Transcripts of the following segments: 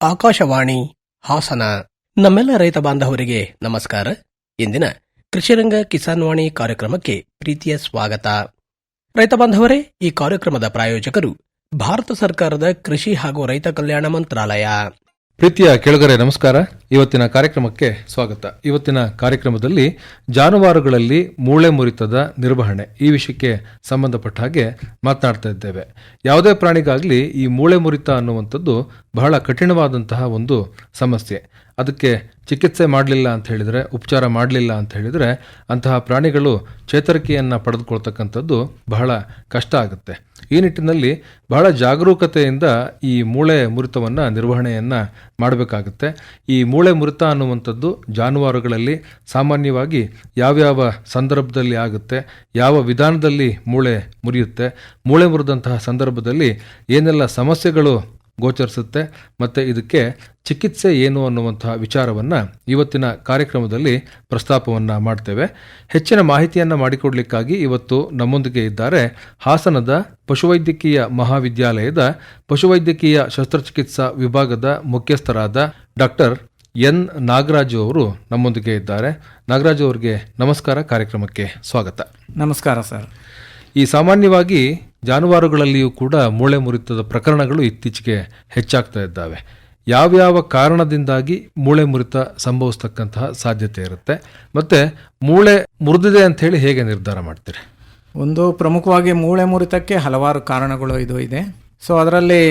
ಆಕಾಶವಾಣಿ ಹಾಸನ. ನಮ್ಮೆಲ್ಲ ರೈತ ಬಾಂಧವರಿಗೆ ನಮಸ್ಕಾರ. ಇಂದಿನ ಕೃಷಿರಂಗ ಕಿಸಾನ್ ವಾಣಿ ಕಾರ್ಯಕ್ರಮಕ್ಕೆ ಪ್ರೀತಿಯ ಸ್ವಾಗತ. ರೈತ ಬಾಂಧವರೇ, ಈ ಕಾರ್ಯಕ್ರಮದ ಪ್ರಾಯೋಜಕರು ಭಾರತ ಸರ್ಕಾರದ ಕೃಷಿ ಹಾಗೂ ರೈತ ಕಲ್ಯಾಣ ಮಂತ್ರಾಲಯ. ಪ್ರೀತಿಯ ಕೆಳಗರೆ, ನಮಸ್ಕಾರ. ಇವತ್ತಿನ ಕಾರ್ಯಕ್ರಮಕ್ಕೆ ಸ್ವಾಗತ. ಇವತ್ತಿನ ಕಾರ್ಯಕ್ರಮದಲ್ಲಿ ಜಾನುವಾರುಗಳಲ್ಲಿ ಮೂಳೆ ಮುರಿತದ ನಿರ್ವಹಣೆ ಈ ವಿಷಯಕ್ಕೆ ಸಂಬಂಧಪಟ್ಟ ಹಾಗೆ ಮಾತನಾಡ್ತಾ ಇದ್ದೇವೆ. ಯಾವುದೇ ಪ್ರಾಣಿಗಾಗಲಿ ಈ ಮೂಳೆ ಮುರಿತ ಅನ್ನುವಂಥದ್ದು ಬಹಳ ಕಠಿಣವಾದಂತಹ ಒಂದು ಸಮಸ್ಯೆ. ಅದಕ್ಕೆ ಚಿಕಿತ್ಸೆ ಮಾಡಲಿಲ್ಲ ಅಂತ ಹೇಳಿದರೆ, ಉಪಚಾರ ಮಾಡಲಿಲ್ಲ ಅಂತ ಹೇಳಿದರೆ ಅಂತಹ ಪ್ರಾಣಿಗಳು ಚೇತರಿಕೆಯನ್ನು ಪಡೆದುಕೊಳ್ತಕ್ಕಂಥದ್ದು ಬಹಳ ಕಷ್ಟ ಆಗುತ್ತೆ. ಈ ನಿಟ್ಟಿನಲ್ಲಿ ಬಹಳ ಜಾಗರೂಕತೆಯಿಂದ ಈ ಮೂಳೆ ಮುರಿತವನ್ನು ನಿರ್ವಹಣೆಯನ್ನು ಮಾಡಬೇಕಾಗುತ್ತೆ. ಈ ಮೂಳೆ ಮುರಿತ ಅನ್ನುವಂಥದ್ದು ಜಾನುವಾರುಗಳಲ್ಲಿ ಸಾಮಾನ್ಯವಾಗಿ ಯಾವ್ಯಾವ ಸಂದರ್ಭದಲ್ಲಿ ಆಗುತ್ತೆ, ಯಾವ ವಿಧಾನದಲ್ಲಿ ಮೂಳೆ ಮುರಿಯುತ್ತೆ, ಮೂಳೆ ಮುರಿದಂತಹ ಸಂದರ್ಭದಲ್ಲಿ ಏನೆಲ್ಲ ಸಮಸ್ಯೆಗಳು ಗೋಚರಿಸುತ್ತೆ. ಮತ್ತು ಇದಕ್ಕೆ ಚಿಕಿತ್ಸೆ ಏನು ಅನ್ನುವಂತಹ ವಿಚಾರವನ್ನು ಇವತ್ತಿನ ಕಾರ್ಯಕ್ರಮದಲ್ಲಿ ಪ್ರಸ್ತಾಪವನ್ನು ಮಾಡ್ತೇವೆ. ಹೆಚ್ಚಿನ ಮಾಹಿತಿಯನ್ನು ಮಾಡಿಕೊಡಲಿಕ್ಕಾಗಿ ಇವತ್ತು ನಮ್ಮೊಂದಿಗೆ ಇದ್ದಾರೆ ಹಾಸನದ ಪಶುವೈದ್ಯಕೀಯ ಮಹಾವಿದ್ಯಾಲಯದ ಪಶುವೈದ್ಯಕೀಯ ಶಸ್ತ್ರಚಿಕಿತ್ಸಾ ವಿಭಾಗದ ಮುಖ್ಯಸ್ಥರಾದ ಡಾಕ್ಟರ್ ಎನ್ ನಾಗರಾಜು ಅವರು ನಮ್ಮೊಂದಿಗೆ ಇದ್ದಾರೆ. ನಾಗರಾಜು ಅವರಿಗೆ ನಮಸ್ಕಾರ. ಕಾರ್ಯಕ್ರಮಕ್ಕೆ ಸ್ವಾಗತ. ನಮಸ್ಕಾರ ಸರ್. ಈ ಸಾಮಾನ್ಯವಾಗಿ ಜಾನುವಾರುಗಳಲ್ಲಿಯೂ ಕೂಡ ಮೂಳೆ ಮುರಿತದ ಪ್ರಕರಣಗಳು ಇತ್ತೀಚೆಗೆ ಹೆಚ್ಚಾಗ್ತಾ ಇದ್ದಾವೆ. ಯಾವ್ಯಾವ ಕಾರಣದಿಂದಾಗಿ ಮೂಳೆ ಮುರಿತ ಸಂಭವಿಸ್ತಕ್ಕಂತಹ ಸಾಧ್ಯತೆ ಇರುತ್ತೆ? ಮತ್ತೆ ಮೂಳೆ ಮುರಿದಿದೆ ಅಂತ ಹೇಳಿ ಹೇಗೆ ನಿರ್ಧಾರ ಮಾಡ್ತೀರಿ? ಒಂದು ಪ್ರಮುಖವಾಗಿ ಮೂಳೆ ಮುರಿತಕ್ಕೆ ಹಲವಾರು ಕಾರಣಗಳು ಇದು ಇದೆ. ಸೊ ಅದರಲ್ಲಿ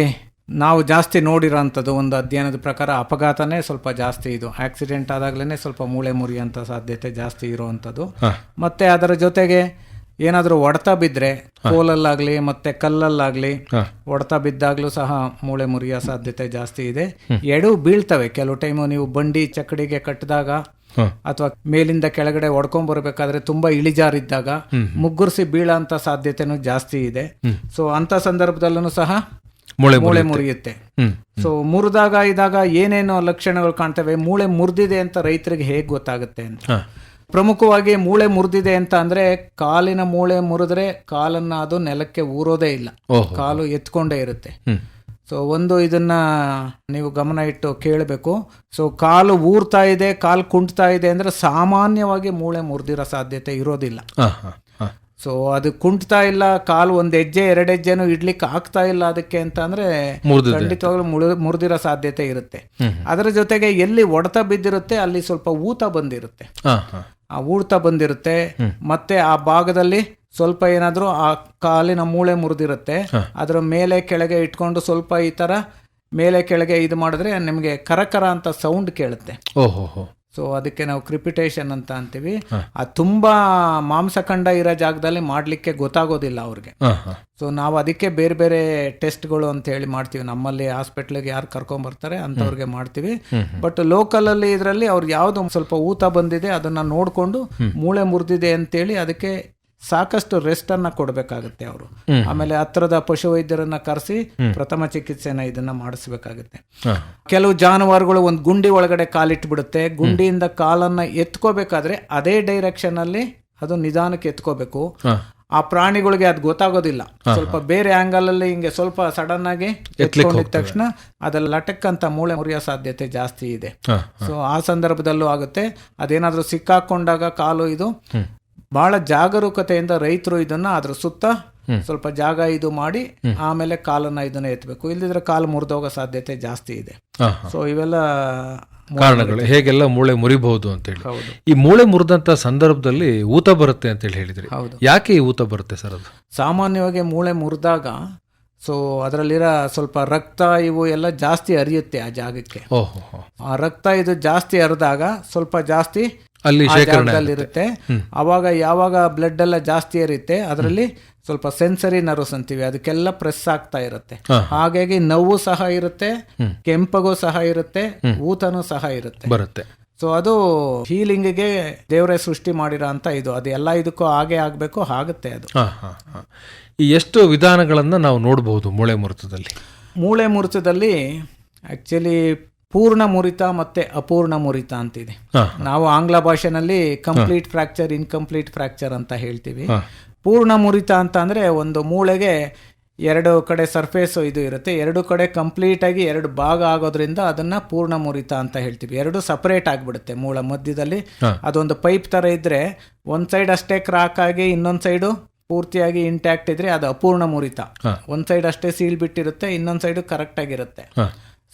ನಾವು ಜಾಸ್ತಿ ನೋಡಿರೋಂಥದ್ದು ಒಂದು ಅಧ್ಯಯನದ ಪ್ರಕಾರ ಅಪಘಾತನೇ ಸ್ವಲ್ಪ ಜಾಸ್ತಿ ಇದು. ಆಕ್ಸಿಡೆಂಟ್ ಆದಾಗ್ಲೇ ಸ್ವಲ್ಪ ಮೂಳೆ ಮುರಿಯುವಂಥ ಸಾಧ್ಯತೆ ಜಾಸ್ತಿ ಇರುವಂಥದ್ದು. ಮತ್ತು ಮತ್ತೆ ಅದರ ಜೊತೆಗೆ ಏನಾದರೂ ಒಡ್ತಾ ಬಿದ್ದರೆ ಕೋಲಲ್ಲಾಗಲಿ ಮತ್ತೆ ಕಲ್ಲಲ್ಲಾಗಲಿ ಒಡ್ತಾ ಬಿದ್ದಾಗಲೂ ಸಹ ಮೂಳೆ ಮುರಿಯೋ ಸಾಧ್ಯತೆ ಜಾಸ್ತಿ ಇದೆ. ಎಡವು ಬೀಳ್ತವೆ. ಕೆಲವು ಟೈಮು ನೀವು ಬಂಡಿ ಚಕ್ಕಡಿಗೆ ಕಟ್ಟಿದಾಗ ಅಥವಾ ಮೇಲಿಂದ ಕೆಳಗಡೆ ಒಡ್ಕೊಂಡ್ ಬರ್ಬೇಕಾದ್ರೆ ತುಂಬಾ ಇಳಿಜಾರಿದ್ದಾಗ ಮುಗ್ಗುರ್ಸಿ ಬೀಳಂತ ಸಾಧ್ಯತೆನೂ ಜಾಸ್ತಿ ಇದೆ. ಸೊ ಅಂತ ಸಂದರ್ಭದಲ್ಲೂ ಸಹ ಮೂಳೆ ಮೂಳೆ ಮುರಿಯುತ್ತೆ. ಸೊ ಮುರಿದಾಗ ಇದಾಗ ಏನೇನೋ ಲಕ್ಷಣಗಳು ಕಾಣ್ತವೆ. ಮೂಳೆ ಮುರಿದಿದೆ ಅಂತ ರೈತರಿಗೆ ಹೇಗೆ ಗೊತ್ತಾಗುತ್ತೆ ಅಂತ. ಪ್ರಮುಖವಾಗಿ ಮೂಳೆ ಮುರಿದಿದೆ ಅಂತ ಅಂದ್ರೆ ಕಾಲಿನ ಮೂಳೆ ಮುರಿದ್ರೆ ಕಾಲನ್ನ ಅದು ನೆಲಕ್ಕೆ ಊರೋದೇ ಇಲ್ಲ. ಕಾಲು ಎತ್ಕೊಂಡೇ ಇರುತ್ತೆ. ಸೊ ಒಂದು ಇದನ್ನ ನೀವು ಗಮನ ಇಟ್ಟು ಕೇಳಬೇಕು. ಸೊ ಕಾಲು ಊರ್ತಾ ಇದೆ ಕಾಲು ಕುಂಟ್ತಾ ಇದೆ ಅಂದ್ರೆ ಸಾಮಾನ್ಯವಾಗಿ ಮೂಳೆ ಮುರಿದಿರೋ ಸಾಧ್ಯತೆ ಇರೋದಿಲ್ಲ. ಸೊ ಅದು ಕುಂಟ್ತಾ ಇಲ್ಲ ಕಾಲು ಒಂದ್ ಹೆಜ್ಜೆ ಎರಡು ಹೆಜ್ಜೆನೂ ಇಡ್ಲಿಕ್ಕೆ ಆಗ್ತಾ ಇಲ್ಲ ಅದಕ್ಕೆ ಅಂತ ಅಂದ್ರೆ. ಖಂಡಿತವಾಗ್ಲೂ ಮುಳು ಮುರಿದಿರೋ ಸಾಧ್ಯತೆ ಇರುತ್ತೆ. ಅದರ ಜೊತೆಗೆ ಎಲ್ಲಿ ಒಡೆತ ಬಿದ್ದಿರುತ್ತೆ ಅಲ್ಲಿ ಸ್ವಲ್ಪ ಊತ ಬಂದಿರುತ್ತೆ. ಊಡ್ತಾ ಬಂದಿರುತ್ತೆ. ಮತ್ತೆ ಆ ಭಾಗದಲ್ಲಿ ಸ್ವಲ್ಪ ಏನಾದರೂ ಆ ಕಾಲಿನ ಮೂಳೆ ಮುರಿದಿರುತ್ತೆ. ಅದರ ಮೇಲೆ ಕೆಳಗೆ ಇಟ್ಕೊಂಡು ಸ್ವಲ್ಪ ಈ ತರ ಮೇಲೆ ಕೆಳಗೆ ಇದು ಮಾಡಿದ್ರೆ ನಿಮಗೆ ಕರಕರ ಅಂತ ಸೌಂಡ್ ಕೇಳುತ್ತೆ. ಓಹೋ ಸೊ ಅದಕ್ಕೆ ನಾವು ಕ್ರಿಪಿಟೇಷನ್ ಅಂತ ಅಂತೀವಿ. ಅದು ತುಂಬಾ ಮಾಂಸಖಂಡ ಇರೋ ಜಾಗದಲ್ಲಿ ಮಾಡ್ಲಿಕ್ಕೆ ಗೊತ್ತಾಗೋದಿಲ್ಲ ಅವ್ರಿಗೆ. ಸೊ ನಾವು ಅದಕ್ಕೆ ಬೇರೆ ಬೇರೆ ಟೆಸ್ಟ್ಗಳು ಅಂತ ಹೇಳಿ ಮಾಡ್ತೀವಿ. ನಮ್ಮಲ್ಲಿ ಹಾಸ್ಪಿಟ್ಲಿಗೆ ಯಾರು ಕರ್ಕೊಂಡ್ ಬರ್ತಾರೆ ಅಂತವ್ರಿಗೆ ಮಾಡ್ತೀವಿ. ಬಟ್ ಲೋಕಲ್ ಅಲ್ಲಿ ಇದರಲ್ಲಿ ಅವ್ರಿಗೆ ಯಾವ್ದು ಒಂದ್ ಸ್ವಲ್ಪ ಊತ ಬಂದಿದೆ ಅದನ್ನ ನೋಡ್ಕೊಂಡು ಮೂಳೆ ಮುರಿದಿದೆ ಅಂತೇಳಿ ಅದಕ್ಕೆ ಸಾಕಷ್ಟು ರೆಸ್ಟ್ ಅನ್ನ ಕೊಡಬೇಕಾಗುತ್ತೆ ಅವರು. ಆಮೇಲೆ ಹತ್ರದ ಪಶುವೈದ್ಯರನ್ನ ಕರೆಸಿ ಪ್ರಥಮ ಚಿಕಿತ್ಸೆನ ಇದನ್ನ ಮಾಡಿಸ್ಬೇಕಾಗುತ್ತೆ. ಕೆಲವು ಜಾನುವಾರುಗಳು ಒಂದು ಗುಂಡಿ ಒಳಗಡೆ ಕಾಲಿಟ್ಬಿಡುತ್ತೆ. ಗುಂಡಿಯಿಂದ ಕಾಲನ್ನ ಎತ್ಕೋಬೇಕಾದ್ರೆ ಅದೇ ಡೈರೆಕ್ಷನ್ ಅಲ್ಲಿ ಅದು ನಿಧಾನಕ್ಕೆ ಎತ್ಕೋಬೇಕು. ಆ ಪ್ರಾಣಿಗಳಿಗೆ ಅದು ಗೊತ್ತಾಗೋದಿಲ್ಲ. ಸ್ವಲ್ಪ ಬೇರೆ ಆಂಗಲ್ ಅಲ್ಲಿ ಹಿಂಗೆ ಸ್ವಲ್ಪ ಸಡನ್ ಆಗಿ ಎತ್ಕೊಂಡಿದ ತಕ್ಷಣ ಅದ್ರಲ್ಲಿ ಲಟಕ್ ಅಂತ ಮೂಳೆ ಮುರಿಯೋ ಸಾಧ್ಯತೆ ಜಾಸ್ತಿ ಇದೆ. ಸೊ ಆ ಸಂದರ್ಭದಲ್ಲೂ ಆಗುತ್ತೆ. ಅದೇನಾದ್ರೂ ಸಿಕ್ಕಾಕೊಂಡಾಗ ಕಾಲು ಇದು ಬಹಳ ಜಾಗರೂಕತೆಯಿಂದ ರೈತರು ಇದನ್ನ ಅದ್ರ ಸುತ್ತ ಸ್ವಲ್ಪ ಜಾಗ ಇದು ಮಾಡಿ ಆಮೇಲೆ ಕಾಲನ್ನ ಇದನ್ನ ಎತ್ತಬೇಕು ಇಲ್ಲದಿದ್ರೆ ಕಾಲು ಮುರಿದೋಗೋ ಸಾಧ್ಯತೆ ಜಾಸ್ತಿ ಇದೆ. ಸೊ ಇವೆಲ್ಲ ಕಾರಣಗಳು. ಹೇಗೆಲ್ಲ ಮೂಳೆ ಮುರಿಬಹುದು ಅಂತ ಹೇಳಿ. ಈ ಮೂಳೆ ಮುರಿದಂತ ಸಂದರ್ಭದಲ್ಲಿ ಊತ ಬರುತ್ತೆ ಅಂತ ಹೇಳಿ ಹೇಳಿದ್ರಿ. ಹೌದು. ಯಾಕೆ ಈ ಊತ ಬರುತ್ತೆ ಸರ್ ಅದು? ಸಾಮಾನ್ಯವಾಗಿ ಮೂಳೆ ಮುರಿದಾಗ ಸೊ ಅದರಲ್ಲಿರೋ ಸ್ವಲ್ಪ ರಕ್ತ ಇವು ಎಲ್ಲ ಜಾಸ್ತಿ ಹರಿಯುತ್ತೆ ಆ ಜಾಗಕ್ಕೆ. ಆ ರಕ್ತ ಇದು ಜಾಸ್ತಿ ಹರಿದಾಗ ಸ್ವಲ್ಪ ಜಾಸ್ತಿ ಅಲ್ಲಿ ಇರುತ್ತೆ. ಅವಾಗ ಯಾವಾಗ ಬ್ಲಡ್ ಎಲ್ಲ ಜಾಸ್ತಿ ಇರುತ್ತೆ ಅದರಲ್ಲಿ ಸ್ವಲ್ಪ ಸೆನ್ಸರಿ ನರ್ವ್ಸ್ ಅಂತೀವಿ ಅದಕ್ಕೆಲ್ಲ ಪ್ರೆಸ್ ಆಗ್ತಾ ಇರುತ್ತೆ. ಹಾಗಾಗಿ ನೋವು ಸಹ ಇರುತ್ತೆ ಕೆಂಪಗೂ ಸಹ ಇರುತ್ತೆ ಊತನೂ ಸಹ ಇರುತ್ತೆ. ಬರುತ್ತೆ. ಸೊ ಅದು ಹೀಲಿಂಗ್ಗೆ ದೇವರೇ ಸೃಷ್ಟಿ ಮಾಡಿರೋ ಅಂತ ಇದು. ಅದು ಎಲ್ಲ ಇದಕ್ಕೂ ಹಾಗೆ ಆಗ್ಬೇಕು ಆಗುತ್ತೆ ಅದು. ಈ ಎಷ್ಟು ವಿಧಾನಗಳನ್ನ ನಾವು ನೋಡಬಹುದು ಮೂಳೆ ಮುರಿತದಲ್ಲಿ ಮೂಳೆ ಮುರಿತದಲ್ಲಿ ಆಕ್ಚುಲಿ ಪೂರ್ಣ ಮುರಿತ ಮತ್ತೆ ಅಪೂರ್ಣ ಮುರಿತ ಅಂತಿದೆ. ನಾವು ಆಂಗ್ಲ ಭಾಷೆನಲ್ಲಿ ಕಂಪ್ಲೀಟ್ ಫ್ರಾಕ್ಚರ್ ಇನ್ಕಂಪ್ಲೀಟ್ ಫ್ರಾಕ್ಚರ್ ಅಂತ ಹೇಳ್ತೀವಿ. ಪೂರ್ಣ ಮುರಿತ ಅಂತ ಅಂದ್ರೆ ಒಂದು ಮೂಳೆಗೆ ಎರಡು ಕಡೆ ಸರ್ಫೇಸ್ ಇದು ಇರುತ್ತೆ. ಎರಡು ಕಡೆ ಕಂಪ್ಲೀಟ್ ಆಗಿ ಎರಡು ಭಾಗ ಆಗೋದ್ರಿಂದ ಅದನ್ನ ಪೂರ್ಣ ಮುರಿತ ಅಂತ ಹೇಳ್ತೀವಿ. ಎರಡು ಸಪರೇಟ್ ಆಗಿಬಿಡುತ್ತೆ ಮೂಳ ಮಧ್ಯದಲ್ಲಿ. ಅದೊಂದು ಪೈಪ್ ತರ ಇದ್ರೆ ಒಂದ್ ಸೈಡ್ ಅಷ್ಟೇ ಕ್ರಾಕ್ ಆಗಿ ಇನ್ನೊಂದ್ ಸೈಡು ಪೂರ್ತಿಯಾಗಿ ಇಂಟ್ಯಾಕ್ಟ್ ಇದ್ರೆ ಅದು ಅಪೂರ್ಣ ಮುರಿತ. ಒಂದ್ ಸೈಡ್ ಅಷ್ಟೇ ಸೀಲ್ ಬಿಟ್ಟಿರುತ್ತೆ ಇನ್ನೊಂದ್ ಸೈಡ್ ಕರೆಕ್ಟ್ ಆಗಿರುತ್ತೆ.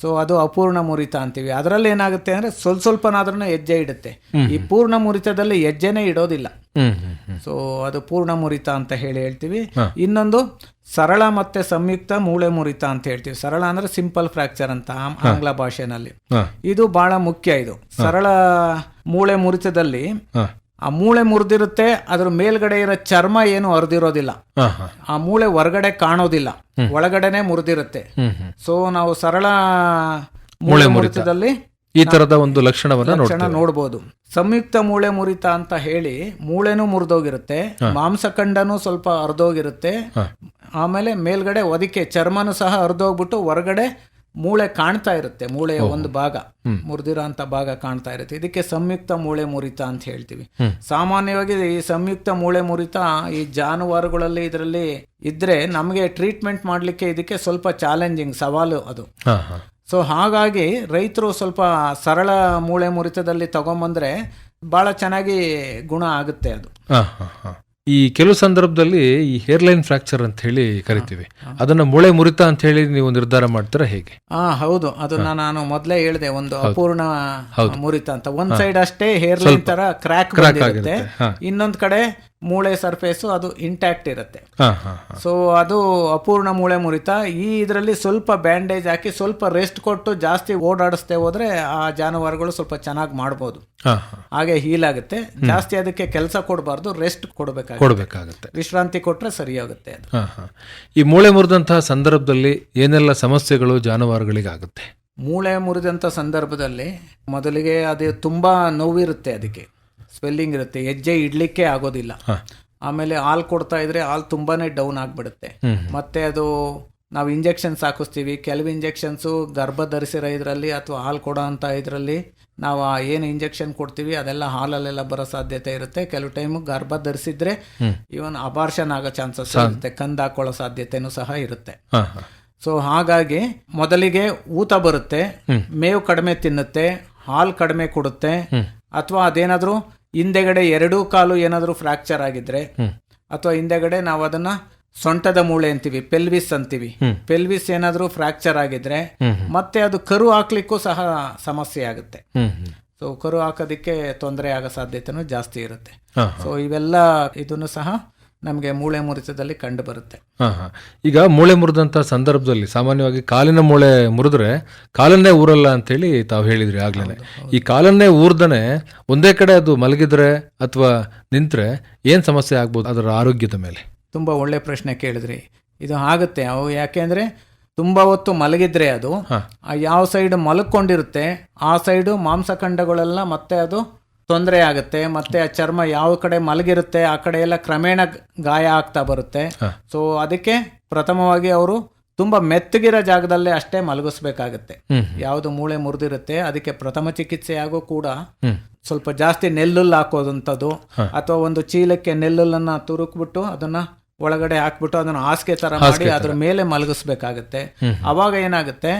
ಸೊ ಅದು ಅಪೂರ್ಣ ಮುರಿತ ಅಂತೀವಿ. ಅದರಲ್ಲಿ ಏನಾಗುತ್ತೆ ಅಂದ್ರೆ ಸ್ವಲ್ಪ ಸ್ವಲ್ಪನಾದ್ರೂ ಹೆಜ್ಜೆ ಇಡುತ್ತೆ. ಈ ಪೂರ್ಣ ಮುರಿತದಲ್ಲಿ ಹೆಜ್ಜೆನೆ ಇಡೋದಿಲ್ಲ. ಸೊ ಅದು ಪೂರ್ಣ ಮುರಿತ ಅಂತ ಹೇಳಿ ಹೇಳ್ತೀವಿ. ಇನ್ನೊಂದು ಸರಳ ಮತ್ತೆ ಸಂಯುಕ್ತ ಮೂಳೆ ಮುರಿತ ಅಂತ ಹೇಳ್ತೀವಿ. ಸರಳ ಅಂದ್ರೆ ಸಿಂಪಲ್ ಫ್ರಾಕ್ಚರ್ ಅಂತ ಆಂಗ್ಲ ಭಾಷೆನಲ್ಲಿ. ಇದು ಬಹಳ ಮುಖ್ಯ ಇದು. ಸರಳ ಮೂಳೆ ಮುರಿತದಲ್ಲಿ. ಆ ಮೂಳೆ ಮುರಿದಿರುತ್ತೆ ಅದ್ರ ಮೇಲ್ಗಡೆ ಇರೋ ಚರ್ಮ ಏನು ಹರಿದಿರೋದಿಲ್ಲ. ಆ ಮೂಳೆ ಹೊರಗಡೆ ಕಾಣೋದಿಲ್ಲ ಒಳಗಡೆನೆ ಮುರಿದಿರುತ್ತೆ. ಸೊ ನಾವು ಸರಳ ಮೂಳೆ ಮುರಿತದಲ್ಲಿ ಈ ತರದ ಒಂದು ಲಕ್ಷಣವನ್ನ ನೋಡಬಹುದು ಸಂಯುಕ್ತ ಮೂಳೆ ಮುರಿತ ಅಂತ ಹೇಳಿ ಮೂಳೆನೂ ಮುರಿದೋಗಿರುತ್ತೆ ಮಾಂಸಖಂಡನೂ ಸ್ವಲ್ಪ ಹರಿದೋಗಿರುತ್ತೆ ಆಮೇಲೆ ಮೇಲ್ಗಡೆ ಒದಿಕೆ ಚರ್ಮನು ಸಹ ಹರಿದೋಗ್ಬಿಟ್ಟು ಹೊರಗಡೆ ಮೂಳೆ ಕಾಣ್ತಾ ಇರುತ್ತೆ ಮೂಳೆಯ ಒಂದು ಭಾಗ. ಮುರಿದಿರೋ ಅಂತ ಭಾಗ ಕಾಣ್ತಾ ಇರುತ್ತೆ. ಇದಕ್ಕೆ ಸಂಯುಕ್ತ ಮೂಳೆ ಮುರಿತ ಅಂತ ಹೇಳ್ತೀವಿ. ಸಾಮಾನ್ಯವಾಗಿ ಈ ಸಂಯುಕ್ತ ಮೂಳೆ ಮುರಿತ ಈ ಜಾನುವಾರುಗಳಲ್ಲಿ ಇದರಲ್ಲಿ ಇದ್ರೆ ನಮಗೆ ಟ್ರೀಟ್ಮೆಂಟ್ ಮಾಡ್ಲಿಕ್ಕೆ ಇದಕ್ಕೆ ಸ್ವಲ್ಪ ಚಾಲೆಂಜಿಂಗ್ ಸವಾಲು ಅದು. ಸೊ ಹಾಗಾಗಿ ರೈತರು ಸ್ವಲ್ಪ ಸರಳ ಮೂಳೆ ಮುರಿತದಲ್ಲಿ ತಗೊಂಬಂದ್ರೆ ಬಹಳ ಚೆನ್ನಾಗಿ ಗುಣ ಆಗುತ್ತೆ ಅದು. ಈ ಕೆಲವು ಸಂದರ್ಭದಲ್ಲಿ ಈ ಹೇರ್ಲೈನ್ ಫ್ರಾಕ್ಚರ್ ಅಂತ ಹೇಳಿ ಕರಿತೀವಿ. ಅದನ್ನ ಮೂಳೆ ಮುರಿತ ಅಂತ ಹೇಳಿ ನೀವು ನಿರ್ಧಾರ ಮಾಡ್ತೀರಾ ಹೇಗೆ? ಆ ಹೌದು. ಅದನ್ನ ನಾನು ಮೊದಲೇ ಹೇಳಿದೆ ಒಂದು ಅಪೂರ್ಣ ಮುರಿತ ಅಂತ. ಒಂದ್ ಸೈಡ್ ಅಷ್ಟೇ ಹೇರ್ಲೈನ್ ತರ ಕ್ರ್ಯಾಕ್ ಆಗಿರುತ್ತೆ. ಇನ್ನೊಂದ್ ಕಡೆ ಮೂಳೆ ಸರ್ಫೇಸು ಅದು ಇಂಟ್ಯಾಕ್ಟ್ ಇರುತ್ತೆ. ಸೊ ಅದು ಅಪೂರ್ಣ ಮೂಳೆ ಮುರಿತ. ಈ ಇದರಲ್ಲಿ ಸ್ವಲ್ಪ ಬ್ಯಾಂಡೇಜ್ ಹಾಕಿ ಸ್ವಲ್ಪ ರೆಸ್ಟ್ ಕೊಟ್ಟು ಜಾಸ್ತಿ ಓಡಾಡಿಸ್ದೆ ಹೋದ್ರೆ ಆ ಜಾನುವಾರುಗಳು ಸ್ವಲ್ಪ ಚೆನ್ನಾಗಿ ಮಾಡ್ಬೋದು. ಹಾಗೆ ಹೀಲ್ ಆಗುತ್ತೆ. ಜಾಸ್ತಿ ಅದಕ್ಕೆ ಕೆಲಸ ಕೊಡಬಾರ್ದು ರೆಸ್ಟ್ ಕೊಡಬೇಕಾಗುತ್ತೆ. ಕೊಡ್ಬೇಕಾಗತ್ತೆ. ವಿಶ್ರಾಂತಿ ಕೊಟ್ಟರೆ ಸರಿಯಾಗುತ್ತೆ ಈ ಮೂಳೆ ಮುರಿದಂತಹ ಸಂದರ್ಭದಲ್ಲಿ ಏನೆಲ್ಲ ಸಮಸ್ಯೆಗಳು ಜಾನುವಾರುಗಳಿಗೆ ಆಗುತ್ತೆ ಮೂಳೆ ಮುರಿದಂತ ಸಂದರ್ಭದಲ್ಲಿ ಮೊದಲಿಗೆ ಅದು ತುಂಬಾ ನೋವಿರುತ್ತೆ ಅದಕ್ಕೆ. ಸ್ವೆಲ್ಲಿಂಗ್ ಇರುತ್ತೆ ಹೆಜ್ಜೆ ಇಡ್ಲಿಕ್ಕೆ ಆಗೋದಿಲ್ಲ. ಆಮೇಲೆ ಹಾಲು ಕೊಡ್ತಾ ಇದ್ರೆ ಹಾಲು ತುಂಬಾನೇ ಡೌನ್ ಆಗ್ಬಿಡುತ್ತೆ. ಮತ್ತೆ ಅದು ನಾವು ಇಂಜೆಕ್ಷನ್ಸ್ ಹಾಕಿಸ್ತೀವಿ. ಕೆಲವು ಇಂಜೆಕ್ಷನ್ಸು ಗರ್ಭ ಧರಿಸಿರೋ ಇದರಲ್ಲಿ ಅಥವಾ ಹಾಲು ಕೊಡೋ ಅಂತ ಇದರಲ್ಲಿ ನಾವು ಆ ಏನು ಇಂಜೆಕ್ಷನ್ ಕೊಡ್ತೀವಿ ಅದೆಲ್ಲ ಹಾಲಲ್ಲೆಲ್ಲ ಬರೋ ಸಾಧ್ಯತೆ ಇರುತ್ತೆ. ಕೆಲವು ಟೈಮು ಗರ್ಭ ಧರಿಸಿದ್ರೆ ಇವನ್ ಅಬಾರ್ಷನ್ ಆಗೋ ಚಾನ್ಸಸ್ ಇರುತ್ತೆ. ಕಂದ ಹಾಕೊಳ್ಳೋ ಸಾಧ್ಯತೆನೂ ಸಹ ಇರುತ್ತೆ. ಸೊ ಹಾಗಾಗಿ ಮೊದಲಿಗೆ ಊತ ಬರುತ್ತೆ ಮೇವು ಕಡಿಮೆ ತಿನ್ನುತ್ತೆ ಹಾಲು ಕಡಿಮೆ ಕೊಡುತ್ತೆ ಅಥವಾ ಅದೇನಾದ್ರೂ ಹಿಂದೆಗಡೆ ಎರಡೂ ಕಾಲು ಏನಾದರೂ ಫ್ರಾಕ್ಚರ್ ಆಗಿದ್ರೆ ಅಥವಾ ಹಿಂದೆಗಡೆ ನಾವು ಅದನ್ನ ಸೊಂಟದ ಮೂಳೆ ಅಂತೀವಿ ಪೆಲ್ವಿಸ್ ಅಂತೀವಿ. ಪೆಲ್ವಿಸ್ ಏನಾದರೂ ಫ್ರಾಕ್ಚರ್ ಆಗಿದ್ರೆ ಮತ್ತೆ ಅದು ಕರು ಹಾಕ್ಲಿಕ್ಕೂ ಸಹ ಸಮಸ್ಯೆ ಆಗುತ್ತೆ. ಸೊ ಕರು ಹಾಕೋದಕ್ಕೆ ತೊಂದರೆ ಆಗೋ ಸಾಧ್ಯತೆನೂ ಜಾಸ್ತಿ ಇರುತ್ತೆ. ಸೊ ಇವೆಲ್ಲ ಇದನ್ನು ಸಹ ನಮಗೆ ಮೂಳೆ ಮುರಿತದಲ್ಲಿ ಕಂಡು ಬರುತ್ತೆ. ಈಗ ಮೂಳೆ ಮುರಿದಂತ ಸಂದರ್ಭದಲ್ಲಿ ಸಾಮಾನ್ಯವಾಗಿ ಕಾಲಿನ ಮೂಳೆ ಮುರಿದ್ರೆ ಕಾಲನ್ನೇ ಊರಲ್ಲ ಅಂತೇಳಿ ತಾವು ಹೇಳಿದ್ರಿ ಆಗ್ಲೇ ಈ ಕಾಲನ್ನೇ ಊರ್ದನೆ ಒಂದೇ ಕಡೆ ಅದು ಮಲಗಿದ್ರೆ ಅಥವಾ ನಿಂತರೆ ಏನ್ ಸಮಸ್ಯೆ ಆಗ್ಬೋದು ಅದರ ಆರೋಗ್ಯದ ಮೇಲೆ? ತುಂಬ ಒಳ್ಳೆ ಪ್ರಶ್ನೆ ಕೇಳಿದ್ರಿ. ಇದು ಆಗುತ್ತೆ. ಅವು ಯಾಕೆಂದ್ರೆ ತುಂಬಾ ಹೊತ್ತು ಮಲಗಿದ್ರೆ ಅದು ಯಾವ ಸೈಡ್ ಮಲಕೊಂಡಿರುತ್ತೆ ಆ ಸೈಡು ಮಾಂಸಖಂಡಗಳೆಲ್ಲ ಮತ್ತೆ ಅದು ತೊಂದರೆ ಆಗುತ್ತೆ ಮತ್ತೆ ಆ ಚರ್ಮ ಯಾವ ಕಡೆ ಮಲಗಿರುತ್ತೆ ಆ ಕಡೆ ಎಲ್ಲ ಕ್ರಮೇಣ ಗಾಯ ಆಗ್ತಾ ಬರುತ್ತೆ. ಸೊ ಅದಕ್ಕೆ ಪ್ರಥಮವಾಗಿ ಅವರು ತುಂಬಾ ಮೆತ್ತಗಿರೋ ಜಾಗದಲ್ಲೇ ಅಷ್ಟೇ ಮಲಗಿಸ್ಬೇಕಾಗತ್ತೆ. ಯಾವುದು ಮೂಳೆ ಮುರಿದಿರುತ್ತೆ ಅದಕ್ಕೆ ಪ್ರಥಮ ಚಿಕಿತ್ಸೆಯಾಗೂ ಕೂಡ ಸ್ವಲ್ಪ ಜಾಸ್ತಿ ನೆಲ್ಲುಲ್ ಹಾಕೋದಂಥದ್ದು ಅಥವಾ ಒಂದು ಚೀಲಕ್ಕೆ ನೆಲ್ಲುಲ್ಲನ್ನ ತುರುಕ್ಬಿಟ್ಟು ಅದನ್ನ ಒಳಗಡೆ ಹಾಕ್ಬಿಟ್ಟು ಅದನ್ನ ಹಾಸಿಗೆ ತರ ಮಾಡಿ ಅದ್ರ ಮೇಲೆ ಮಲಗಿಸ್ಬೇಕಾಗತ್ತೆ. ಅವಾಗ ಏನಾಗುತ್ತೆ